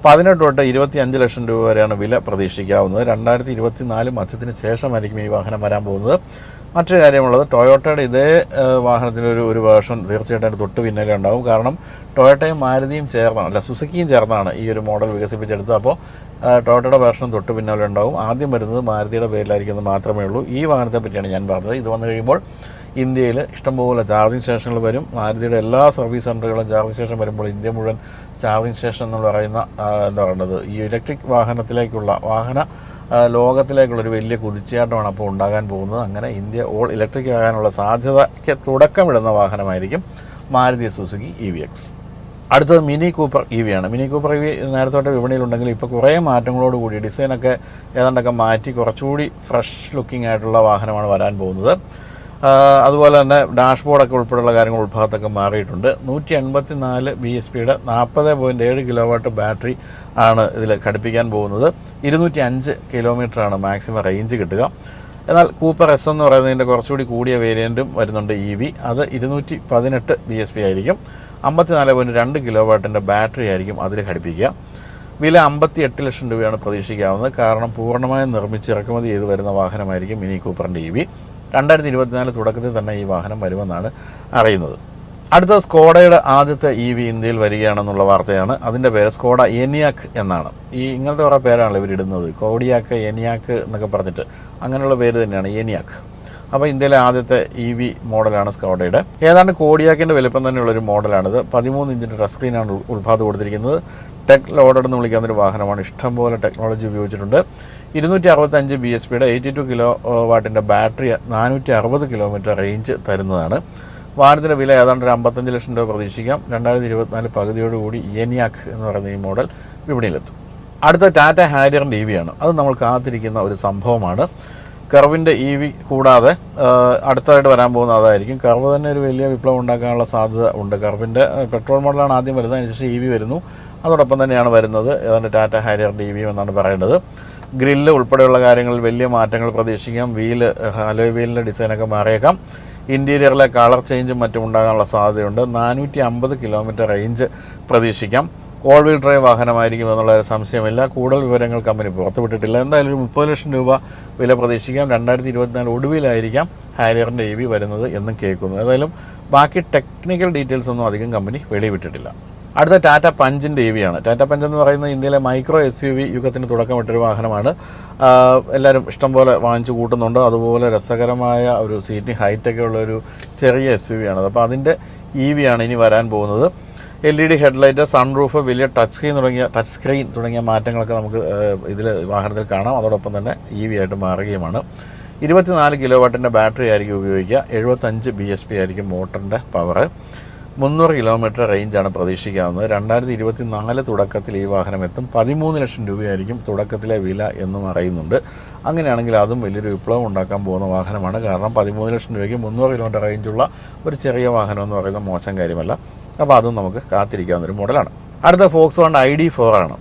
പതിനെട്ട് തൊട്ട് ഇരുപത്തി അഞ്ച് ലക്ഷം രൂപ വരെയാണ് വില പ്രതീക്ഷിക്കാവുന്നത്. രണ്ടായിരത്തി ഇരുപത്തി നാല് മധ്യത്തിന് ശേഷമായിരിക്കും ഈ വാഹനം വരാൻ പോകുന്നത്. മറ്റൊരു കാര്യമുള്ളത് ടൊയോട്ടയുടെ ഇതേ വാഹനത്തിന്റെ ഒരു ഒരു വേർഷൻ തീർച്ചയായിട്ടും അതിന്റെ തൊട്ട് പിന്നിലെ ഉണ്ടാവും. കാരണം ടൊയോട്ടയും മാരുതിയും ചേർന്നാണ് അല്ല സുസുക്കിയും ചേർന്നാണ് ഈ ഒരു മോഡൽ വികസിപ്പിച്ചെടുത്തത്. അപ്പോൾ ടൊയോട്ടയുടെ വേർഷൻ തൊട്ട് പിന്നാലെ ഉണ്ടാവും. ആദ്യം വരുന്നത് മാരുതിയുടെ പേരിലായിരിക്കും എന്ന് മാത്രമേ ഉള്ളൂ. ഈ വാഹനത്തെ പറ്റിയാണ് ഞാൻ പറഞ്ഞത്. ഇത് വന്നു കഴിയുമ്പോൾ ഇന്ത്യയിൽ ഇഷ്ടംപോലെ ചാർജിങ് സ്റ്റേഷനുകൾ വരും. മാരുതിയുടെ എല്ലാ സർവീസ് സെന്ററുകളും ചാർജിങ് സ്റ്റേഷൻ വരുമ്പോൾ ഇന്ത്യ മുഴുവൻ ചാർജിങ് സ്റ്റേഷൻ എന്ന് പറയുന്ന എന്താ പറയുന്നത് ഈ ഇലക്ട്രിക് വാഹനത്തിലേക്കുള്ള വാഹന ആ, ലോകത്തിലേക്കുള്ള ഒരു വലിയ കുതിച്ചുചാട്ടമാണ് അപ്പോൾ ഉണ്ടാകാൻ പോകുന്നത്. അങ്ങനെ ഇന്ത്യ ഓൾ ഇലക്ട്രിക് ആകാനുള്ള സാധ്യതയ്ക്ക് തുടക്കമിടുന്ന വാഹനമായിരിക്കും Maruti Suzuki E V X അടുത്തത് മിനി കൂപ്പർ ഇ വി ആണ്. മിനി കൂപ്പർ ഇ വി നേരത്തോട്ട് വിപണിയിലുണ്ടെങ്കിൽ ഇപ്പോൾ കുറേ മാറ്റങ്ങളോട് കൂടി ഡിസൈനൊക്കെ ഏതാണ്ടൊക്കെ മാറ്റി കുറച്ചുകൂടി ഫ്രഷ് ലുക്കിംഗ് ആയിട്ടുള്ള വാഹനമാണ് വരാൻ പോകുന്നത്. അതുപോലെ തന്നെ ഡാഷ്ബോർഡൊക്കെ ഉൾപ്പെടെയുള്ള കാര്യങ്ങൾ ഉൾഭാഗത്തൊക്കെ മാറിയിട്ടുണ്ട്. നൂറ്റി എൺപത്തി നാല് ബി എസ് പിയുടെ നാൽപ്പത് പോയിന്റ് ഏഴ് കിലോ വാട്ട് ബാറ്ററി ആണ് ഇതിൽ ഘടിപ്പിക്കാൻ പോകുന്നത്. ഇരുന്നൂറ്റി അഞ്ച് കിലോമീറ്ററാണ് മാക്സിമം റേഞ്ച് കിട്ടുക. എന്നാൽ കൂപ്പർ എസ് എന്ന് പറയുന്നതിന്റെ കുറച്ചുകൂടി കൂടിയ വേരിയന്റും വരുന്നുണ്ട് ഇ വി. അത് ഇരുന്നൂറ്റി പതിനെട്ട് ബി എസ് പി ആയിരിക്കും. അമ്പത്തിനാല് പോയിന്റ് രണ്ട് കിലോ വാട്ടിന്റെ ബാറ്ററി ആയിരിക്കും അതിൽ ഘടിപ്പിക്കുക. വില അമ്പത്തി എട്ട് ലക്ഷം രൂപയാണ് പ്രതീക്ഷിക്കാവുന്നത്. കാരണം പൂർണമായും നിർമ്മിച്ച് ഇറക്കുമതി ചെയ്ത് വരുന്ന വാഹനമായിരിക്കും മിനി കൂപ്പറിന്റെ ഇ വി. രണ്ടായിരത്തി ഇരുപത്തിനാല് തുടക്കത്തിൽ തന്നെ ഈ വാഹനം വരുമെന്നാണ് അറിയുന്നത്. അടുത്ത സ്കോഡയുടെ ആദ്യത്തെ ഇ വി ഇന്ത്യയിൽ വരികയാണെന്നുള്ള വാർത്തയാണ്. അതിന്റെ പേര് സ്കോഡ എനിയാക്ക് എന്നാണ്. ഈ ഇങ്ങനത്തെ കുറേ പേരാണല്ലോ ഇവരിടുന്നത്. കോഡിയാക്ക് എനിയാക്ക് എന്നൊക്കെ പറഞ്ഞിട്ട് അങ്ങനെയുള്ള പേര് തന്നെയാണ് എനിയാക്ക്. അപ്പോൾ ഇന്ത്യയിലെ ആദ്യത്തെ ഇ വി മോഡലാണ് സ്കോഡയുടെ ഏതാണ്ട് കോടിയാക്കിന്റെ വലിപ്പം തന്നെയുള്ള ഒരു മോഡലാണിത്. പതിമൂന്ന് ഇഞ്ചിന്റെ ടച്ച് സ്ക്രീനാണ് ഉൾ- ഉൾഭാഗത്ത് കൊടുത്തിരിക്കുന്നത്. ടെക് ലോഡഡ് എന്ന് വിളിക്കാവുന്ന ഒരു വാഹനമാണ്. ഇഷ്ടംപോലെ ടെക്നോളജി ഉപയോഗിച്ചിട്ടുണ്ട്. ഇരുന്നൂറ്റി അറുപത്തഞ്ച് ബി എസ് പിയുടെ എയ്റ്റി ടു കിലോ വാട്ടിന്റെ ബാറ്ററി നാനൂറ്റി അറുപത് കിലോമീറ്റർ റേഞ്ച് തരുന്നതാണ്. വാഹനത്തിന്റെ വില ഏതാണ്ട് ഒരു അമ്പത്തഞ്ച് ലക്ഷം രൂപ പ്രതീക്ഷിക്കാം. രണ്ടായിരത്തി ഇരുപത്തിനാല് പകുതിയോടുകൂടി എനിയാക്ക് എന്ന് പറയുന്ന ഈ മോഡൽ വിപണിയിലെത്തും. അടുത്ത ടാറ്റ ഹാരിയറിന്റെ ഇ വി ആണ്. അത് നമ്മൾ കാത്തിരിക്കുന്ന ഒരു സംഭവമാണ്. കർവിന്റെ ഇ വി കൂടാതെ അടുത്തതായിട്ട് വരാൻ പോകുന്ന അതായിരിക്കും. കർവ് തന്നെ ഒരു വലിയ വിപ്ലവം ഉണ്ടാക്കാനുള്ള സാധ്യത ഉണ്ട്. കർവിന്റെ പെട്രോൾ മോഡലാണ് ആദ്യം വരുന്നത്. അതിനുശേഷം ഇ വി വരുന്നു. അതോടൊപ്പം തന്നെയാണ് വരുന്നത്. ഏതാണ്ട് ടാറ്റ ഹാരിയറിന്റെ ഇ വി എന്നാണ് പറയേണ്ടത് ഗ്രില്ല് ഉൾപ്പെടെയുള്ള കാര്യങ്ങളിൽ വലിയ മാറ്റങ്ങൾ പ്രതീക്ഷിക്കാം. വീൽ അലോയ് വീലിന്റെ ഡിസൈനൊക്കെ മാറിയേക്കാം. ഇന്റീരിയറിലെ കളർ ചേഞ്ചും മറ്റും ഉണ്ടാകാനുള്ള സാധ്യതയുണ്ട്. നാനൂറ്റി അമ്പത് കിലോമീറ്റർ റേഞ്ച് പ്രതീക്ഷിക്കാം. ഓൾ വീൽ ഡ്രൈവ് വാഹനമായിരിക്കും എന്നുള്ള സംശയമില്ല. കൂടുതൽ വിവരങ്ങൾ കമ്പനി പുറത്തുവിട്ടിട്ടില്ല എന്തായാലും ഒരു മുപ്പത് ലക്ഷം രൂപ വില പ്രതീക്ഷിക്കാം. രണ്ടായിരത്തി ഇരുപത്തിനാല് ഒടുവിലായിരിക്കാം ഹാരിയറിന്റെ ഇ വി വരുന്നത് എന്നും കേൾക്കുന്നു. ഏതായാലും ബാക്കി ടെക്നിക്കൽ ഡീറ്റെയിൽസ് ഒന്നും അധികം കമ്പനി വെളിവിട്ടിട്ടില്ല അടുത്ത ടാറ്റ പഞ്ചിന്റെ ഇ വി ആണ്. ടാറ്റ പഞ്ച് എന്ന് പറയുന്നത് ഇന്ത്യയിലെ മൈക്രോ എസ് യു വി യുഗത്തിന് തുടക്കമിട്ടൊരു വാഹനമാണ്. എല്ലാവരും ഇഷ്ടംപോലെ വാങ്ങിച്ചു കൂട്ടുന്നുണ്ട്. അതുപോലെ രസകരമായ ഒരു സീറ്റിംഗ് ഹൈറ്റൊക്കെ ഉള്ള ഒരു ചെറിയ എസ് യു വി ആണ്. അപ്പോൾ അതിന്റെ ഇ വി ആണ് ഇനി വരാൻ പോകുന്നത്. L E D headlight sunroof വലിയ ടച്ച് സ്ക്രീൻ തുടങ്ങിയ ടച്ച് സ്ക്രീൻ തുടങ്ങിയ മാറ്റങ്ങളൊക്കെ നമുക്ക് ഇതിൽ വാഹനത്തിൽ കാണാം. അതോടൊപ്പം തന്നെ ഇ വി ആയിട്ട് മാറുകയുമാണ്. ഇരുപത്തിനാല് കിലോ വാട്ടിന്റെ ബാറ്ററി ആയിരിക്കും ഉപയോഗിക്കുക. എഴുപത്തഞ്ച് ബി എസ് പി ആയിരിക്കും മോട്ടറിന്റെ പവർ മുന്നൂറ് കിലോമീറ്റർ റേഞ്ചാണ് പ്രതീക്ഷിക്കാവുന്നത്. രണ്ടായിരത്തി ഇരുപത്തി നാല് തുടക്കത്തിൽ ഈ വാഹനം എത്തും. പതിമൂന്ന് ലക്ഷം രൂപയായിരിക്കും തുടക്കത്തിലെ വില എന്നും അറിയുന്നുണ്ട്. അങ്ങനെയാണെങ്കിൽ അതും വലിയൊരു വിപ്ലവം ഉണ്ടാക്കാൻ പോകുന്ന വാഹനമാണ്. കാരണം പതിമൂന്ന് ലക്ഷം രൂപയ്ക്ക് മുന്നൂറ് കിലോമീറ്റർ റേഞ്ചുള്ള ഒരു ചെറിയ വാഹനം എന്ന് പറയുന്നത് മോശം കാര്യമല്ല. അപ്പോൾ അതും നമുക്ക് കാത്തിരിക്കാവുന്ന ഒരു മോഡലാണ് അടുത്ത Volkswagen I D four ആണ്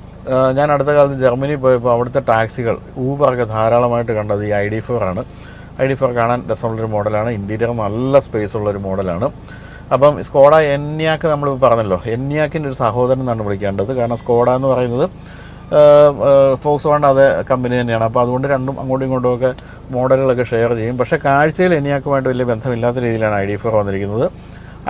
ഞാൻ അടുത്ത കാലത്ത് ജർമ്മനി പോയപ്പോൾ അവിടുത്തെ ടാക്സികൾ ഊബറൊക്കെ ധാരാളമായിട്ട് കണ്ടത് ഈ ഐ ഡി ഫോർ ആണ്. ഐ ഡി ഫോർ കാണാൻ രസമുള്ളൊരു മോഡലാണ് ഇന്റീരിയർ നല്ല സ്പേസ് ഉള്ളൊരു മോഡലാണ് അപ്പം സ്കോഡ എന്യാക്ക് നമ്മൾ പറഞ്ഞല്ലോ. എന്യാക്കിന്റെ ഒരു സഹോദരൻ എന്നാണ് വിളിക്കേണ്ടത്. കാരണം സ്കോഡ എന്ന് പറയുന്നത് ഫോക്സ് വാണ്ട് അതേ കമ്പനി തന്നെയാണ്. അപ്പോൾ അതുകൊണ്ട് രണ്ടും അങ്ങോട്ടും ഇങ്ങോട്ടും ഒക്കെ മോഡലുകളൊക്കെ ഷെയർ ചെയ്യും. പക്ഷേ കാഴ്ചയിൽ എനിയാക്കുമായിട്ട് വലിയ ബന്ധമില്ലാത്ത രീതിയിലാണ് ഐ ഡി ഫോർ വന്നിരിക്കുന്നത്.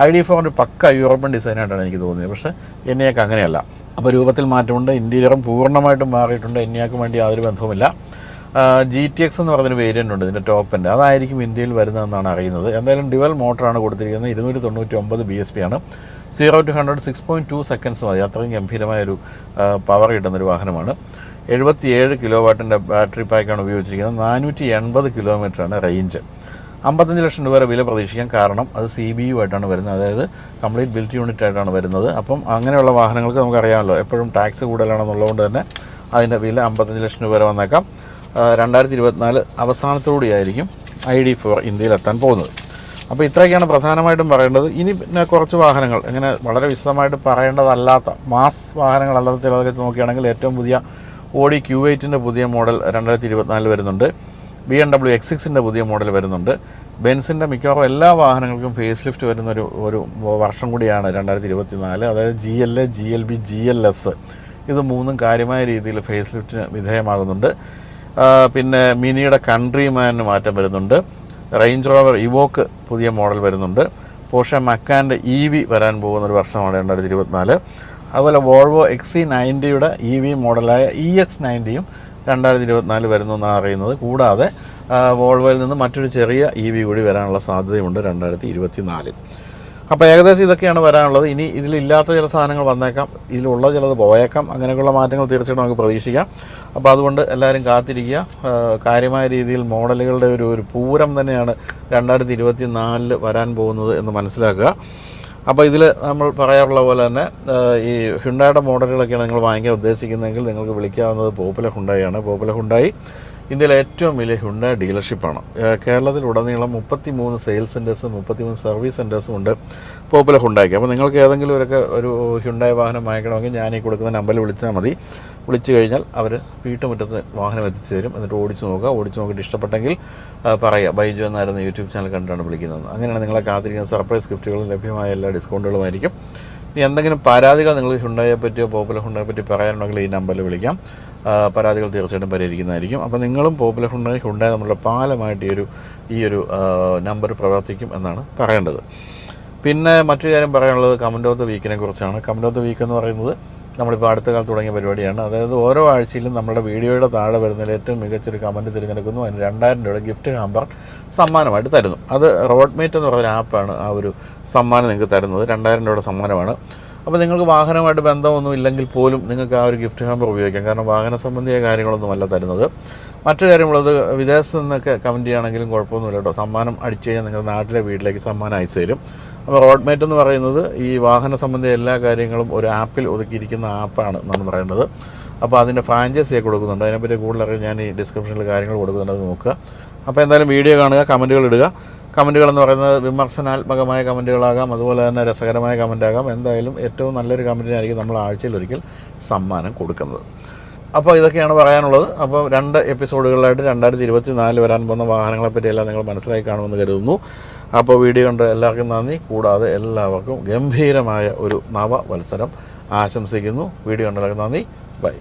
ഐ ഡി ഫോറിന്റെ പക്ക യൂറോപ്യൻ ഡിസൈനായിട്ടാണ് എനിക്ക് തോന്നിയത്. പക്ഷേ എന്നിയാക്ക് അങ്ങനെയല്ല. അപ്പോൾ രൂപത്തിൽ മാറ്റമുണ്ട് ഇന്റീരിയറും പൂർണമായിട്ടും മാറിയിട്ടുണ്ട്. എന്നിയാക്കും വേണ്ടി യാതൊരു ബന്ധവുമില്ല. ജി ടി എക്സ് എന്ന് പറഞ്ഞൊരു വേരിയന്റ് ഉണ്ട് ഇതിന്റെ ടോപ്പിന്റെ അതായിരിക്കും ഇന്ത്യയിൽ വരുന്നതെന്നാണ് അറിയുന്നത്. എന്തായാലും ഡിവൽ മോട്ടറാണ് കൊടുത്തിരിക്കുന്നത്. ഇരുന്നൂറ്റി തൊണ്ണൂറ്റി ഒമ്പത് ബി എസ് പി ആണ്. Zero to hundred six point two seconds മതി. അത്രയും ഗംഭീരമായൊരു പവർ കിട്ടുന്നൊരു വാഹനമാണ്. എഴുപത്തിയേഴ് കിലോ വാട്ടിന്റെ ബാറ്ററി പാക്കാണ് ഉപയോഗിച്ചിരിക്കുന്നത്. നാനൂറ്റി എൺപത് കിലോമീറ്ററാണ് റേഞ്ച് അമ്പത്തഞ്ച് ലക്ഷം രൂപ വരെ വില പ്രതീക്ഷിക്കാം കാരണം അത് സി ബി യു ആയിട്ടാണ് വരുന്നത്. അതായത് കംപ്ലീറ്റ് ബിൽറ്റ് യൂണിറ്റ് ആയിട്ടാണ് വരുന്നത്. അപ്പം അങ്ങനെയുള്ള വാഹനങ്ങൾക്ക് നമുക്കറിയാമല്ലോ എപ്പോഴും ടാക്സ് കൂടുതലാണെന്നുള്ളതുകൊണ്ട് തന്നെ അതിന്റെ വില അമ്പത്തഞ്ച് ലക്ഷം രൂപ വരെ വന്നേക്കാം. രണ്ടായിരത്തി ഇരുപത്തിനാല് അവസാനത്തോടെയായിരിക്കും ഐ ഡി ഫോർ ഇന്ത്യയിൽ എത്താൻ പോകുന്നത്. അപ്പോൾ ഇത്രയൊക്കെയാണ് പ്രധാനമായിട്ടും പറയേണ്ടത്. ഇനി പിന്നെ കുറച്ച് വാഹനങ്ങൾ. ഇങ്ങനെ വളരെ വിശദമായിട്ട് പറയേണ്ടതല്ലാത്ത മാസ് വാഹനങ്ങളല്ലാത്ത ചിലതൊക്കെ നോക്കുകയാണെങ്കിൽ ഏറ്റവും പുതിയ ഓഡി ക്യൂ എയ്റ്റിന്റെ പുതിയ മോഡൽ രണ്ടായിരത്തി ഇരുപത്തിനാലിൽ വരുന്നുണ്ട്. ബി എം ഡബ്ല്യു എക്സ് സിക്സിന്റെ പുതിയ മോഡൽ വരുന്നുണ്ട്. ബെൻസിന്റെ മിക്കവാറും എല്ലാ വാഹനങ്ങൾക്കും ഫേസ് ലിഫ്റ്റ് വരുന്ന ഒരു ഒരു വർഷം കൂടിയാണ് രണ്ടായിരത്തി ഇരുപത്തി നാല് അതായത് G L A G L B G L S ഇത് മൂന്നും കാര്യമായ രീതിയിൽ ഫേസ് ലിഫ്റ്റിന് വിധേയമാകുന്നുണ്ട് പിന്നെ മിനിയുടെ കൺട്രി മാനിന് മാറ്റം വരുന്നുണ്ട്. റേഞ്ച് റോവർ ഇവോക്ക് പുതിയ മോഡൽ വരുന്നുണ്ട്. പോഷെ മക്കാന്റെ ഇ വി വരാൻ പോകുന്ന ഒരു വർഷമാണ് രണ്ടായിരത്തി ഇരുപത്തിനാല് അതുപോലെ വോൾവോ എക്സ് സി നയന്റിയുടെ ഇ വി മോഡലായ ഇ എക്സ് നയന്റിയും രണ്ടായിരത്തി ഇരുപത്തിനാല് വരുന്നു എന്നാണ് അറിയുന്നത്. കൂടാതെ വോൾവോയിൽ നിന്ന് മറ്റൊരു ചെറിയ ഇ വി കൂടി വരാനുള്ള സാധ്യതയുണ്ട് രണ്ടായിരത്തി ഇരുപത്തി നാലിൽ അപ്പോൾ ഏകദേശം ഇതൊക്കെയാണ് വരാനുള്ളത്. ഇനി ഇതിലില്ലാത്ത ചില സാധനങ്ങൾ വന്നേക്കാം. ഇതിലുള്ള ചിലത് പോയേക്കാം. അങ്ങനെയൊക്കെയുള്ള മാറ്റങ്ങൾ തീർച്ചയായിട്ടും നമുക്ക് പ്രതീക്ഷിക്കാം. അപ്പോൾ അതുകൊണ്ട് എല്ലാവരും കാത്തിരിക്കുക. കാര്യമായ രീതിയിൽ മോഡലുകളുടെ ഒരു ഒരു പൂരം തന്നെയാണ് രണ്ടായിരത്തി ഇരുപത്തി നാലിൽ വരാൻ പോകുന്നത് എന്ന് മനസ്സിലാക്കുക. അപ്പോൾ ഇതിൽ നമ്മൾ പറയാറുള്ള പോലെ തന്നെ ഈ ഹുണ്ടായുടെ മോഡലുകളൊക്കെയാണ് നിങ്ങൾ വാങ്ങിക്കാൻ ഉദ്ദേശിക്കുന്നതെങ്കിൽ നിങ്ങൾക്ക് വിളിക്കാവുന്നത് പോപ്പുലർ ഹുണ്ടായാണ് പോപ്പുലർ ഹുണ്ടായി ഇന്ത്യയിലെ ഏറ്റവും വലിയ ഹുണ്ട ഡീലർഷിപ്പാണ്. കേരളത്തിലുടനീളം മുപ്പത്തി മൂന്ന് സെയിൽസ് സെന്റേഴ്സും മുപ്പത്തി മൂന്ന് സർവീസ് സെന്റേഴ്സും ഉണ്ട് പോപ്പുലർ ഹുണ്ടായിക്ക്. അപ്പോൾ നിങ്ങൾക്ക് ഏതെങ്കിലും ഒരു ഒരു ഹുണ്ടായി വാഹനം വാങ്ങിക്കണമെങ്കിൽ ഞാൻ ഈ കൊടുക്കുന്ന നമ്പറിൽ വിളിച്ചാൽ മതി. വിളിച്ചു കഴിഞ്ഞാൽ അവർ വീട്ടുമുറ്റത്ത് വാഹനം എത്തിച്ചു തരും. എന്നിട്ട് ഓടിച്ചു നോക്കുക. ഓടിച്ചു നോക്കിയിട്ട് ഇഷ്ടപ്പെട്ടെങ്കിൽ പറയുക. ബൈജു എന്നായിരുന്നു യൂട്യൂബ് ചാനൽ കണ്ടിട്ടാണ് വിളിക്കുന്നത്. അങ്ങനെയാണ് നിങ്ങളെ കാത്തിരിക്കുന്ന സർപ്രൈസ് ഗിഫ്റ്റുകളും ലഭ്യമായ എല്ലാ ഡിസ്കൗണ്ടുകളുമായിരിക്കും. ഇനി എന്തെങ്കിലും പരാതികൾ നിങ്ങൾ ഹുണ്ടായെ പറ്റിയോ പോപ്പുലർ ഹുണ്ടായെ പറ്റി പറയാനുണ്ടെങ്കിൽ ഈ നമ്പറിൽ വിളിക്കാം. പരാതികൾ തീർച്ചയായിട്ടും പരിഹരിക്കുന്നതായിരിക്കും. അപ്പോൾ നിങ്ങളും പോപ്പുലർ ഹുണ്ടായി ഹുണ്ടായി നമ്മളുടെ പാലമായിട്ട് ഈ ഒരു ഈ ഒരു നമ്പർ പ്രവർത്തിക്കും എന്നാണ് പറയേണ്ടത്. പിന്നെ മറ്റൊരു കാര്യം പറയാനുള്ളത് കമന്റ് ഓഫ് വീക്കിനെ കുറിച്ചാണ്. കമന്റ് ഓഫ് വീക്ക് എന്ന് പറയുന്നത് നമ്മളിപ്പോൾ അടുത്ത കാലത്ത് തുടങ്ങിയ പരിപാടിയാണ്. അതായത് ഓരോ ആഴ്ചയിലും നമ്മുടെ വീഡിയോയുടെ താഴെ വരുന്നതിൽ ഏറ്റവും മികച്ചൊരു കമന്റ് തിരഞ്ഞെടുക്കുന്നു. അതിന് രണ്ടായിരം രൂപയുടെ ഗിഫ്റ്റ് ഹാമ്പർ സമ്മാനമായിട്ട് തരുന്നു. അത് റോഡ്മേറ്റ് എന്ന് പറയുന്ന ആപ്പാണ് ആ ഒരു സമ്മാനം നിങ്ങൾക്ക് തരുന്നത്. രണ്ടായിരം രൂപയുടെ സമ്മാനമാണ്. അപ്പോൾ നിങ്ങൾക്ക് വാഹനമായിട്ട് ബന്ധമൊന്നും ഇല്ലെങ്കിൽ പോലും നിങ്ങൾക്ക് ആ ഒരു ഗിഫ്റ്റ് ഹാമ്പർ ഉപയോഗിക്കാം. കാരണം വാഹന സംബന്ധിയായ കാര്യങ്ങളൊന്നുമല്ല തരുന്നത്. മറ്റു കാര്യമുള്ളത് വിദേശത്ത് നിന്നൊക്കെ കമന്റ് ചെയ്യുകയാണെങ്കിലും കുഴപ്പമൊന്നുമില്ല കേട്ടോ. സമ്മാനം അടിച്ചു കഴിഞ്ഞാൽ നിങ്ങളുടെ നാട്ടിലെ വീട്ടിലേക്ക് സമ്മാനം അയച്ചു തരും. അപ്പോൾ റോഡ്മേറ്റ് എന്ന് പറയുന്നത് ഈ വാഹന സംബന്ധി എല്ലാ കാര്യങ്ങളും ഒരു ആപ്പിൽ ഒതുക്കിയിരിക്കുന്ന ആപ്പാണ് എന്നാണ് പറയുന്നത്. അപ്പോൾ അതിന്റെ ഫ്രാഞ്ചൈസിയെ കൊടുക്കുന്നുണ്ട്. അതിനെപ്പറ്റി കൂടുതൽ അറിയാൻ ഞാൻ ഈ ഡിസ്ക്രിപ്ഷനിൽ കാര്യങ്ങൾ കൊടുക്കുന്നുണ്ട്. അത് നോക്കുക. അപ്പോൾ എന്തായാലും വീഡിയോ കാണുക കമന്റുകൾ ഇടുക. കമന്റുകൾ എന്ന് പറയുന്നത് വിമർശനാത്മകമായ കമന്റുകളാകാം അതുപോലെ തന്നെ രസകരമായ കമന്റ് ആകാം എന്തായാലും ഏറ്റവും നല്ലൊരു കമന്റിനായിരിക്കും നമ്മൾ ആഴ്ചയിൽ ഒരിക്കൽ സമ്മാനം കൊടുക്കുന്നത്. അപ്പോൾ ഇതൊക്കെയാണ് പറയാനുള്ളത്. അപ്പോൾ രണ്ട് എപ്പിസോഡുകളിലായിട്ട് രണ്ടായിരത്തി ഇരുപത്തി നാലിൽ വരാൻ പോകുന്ന വാഹനങ്ങളെപ്പറ്റിയെല്ലാം നിങ്ങൾ മനസ്സിലാക്കി കാണുമെന്ന് കരുതുന്നു. അപ്പോൾ വീഡിയോ കണ്ട എല്ലാവർക്കും നന്ദി. കൂടാതെ എല്ലാവർക്കും ഗംഭീരമായ ഒരു നവവത്സരം ആശംസിക്കുന്നു. വീഡിയോ കണ്ട എല്ലാവർക്കും നന്ദി. ബൈ.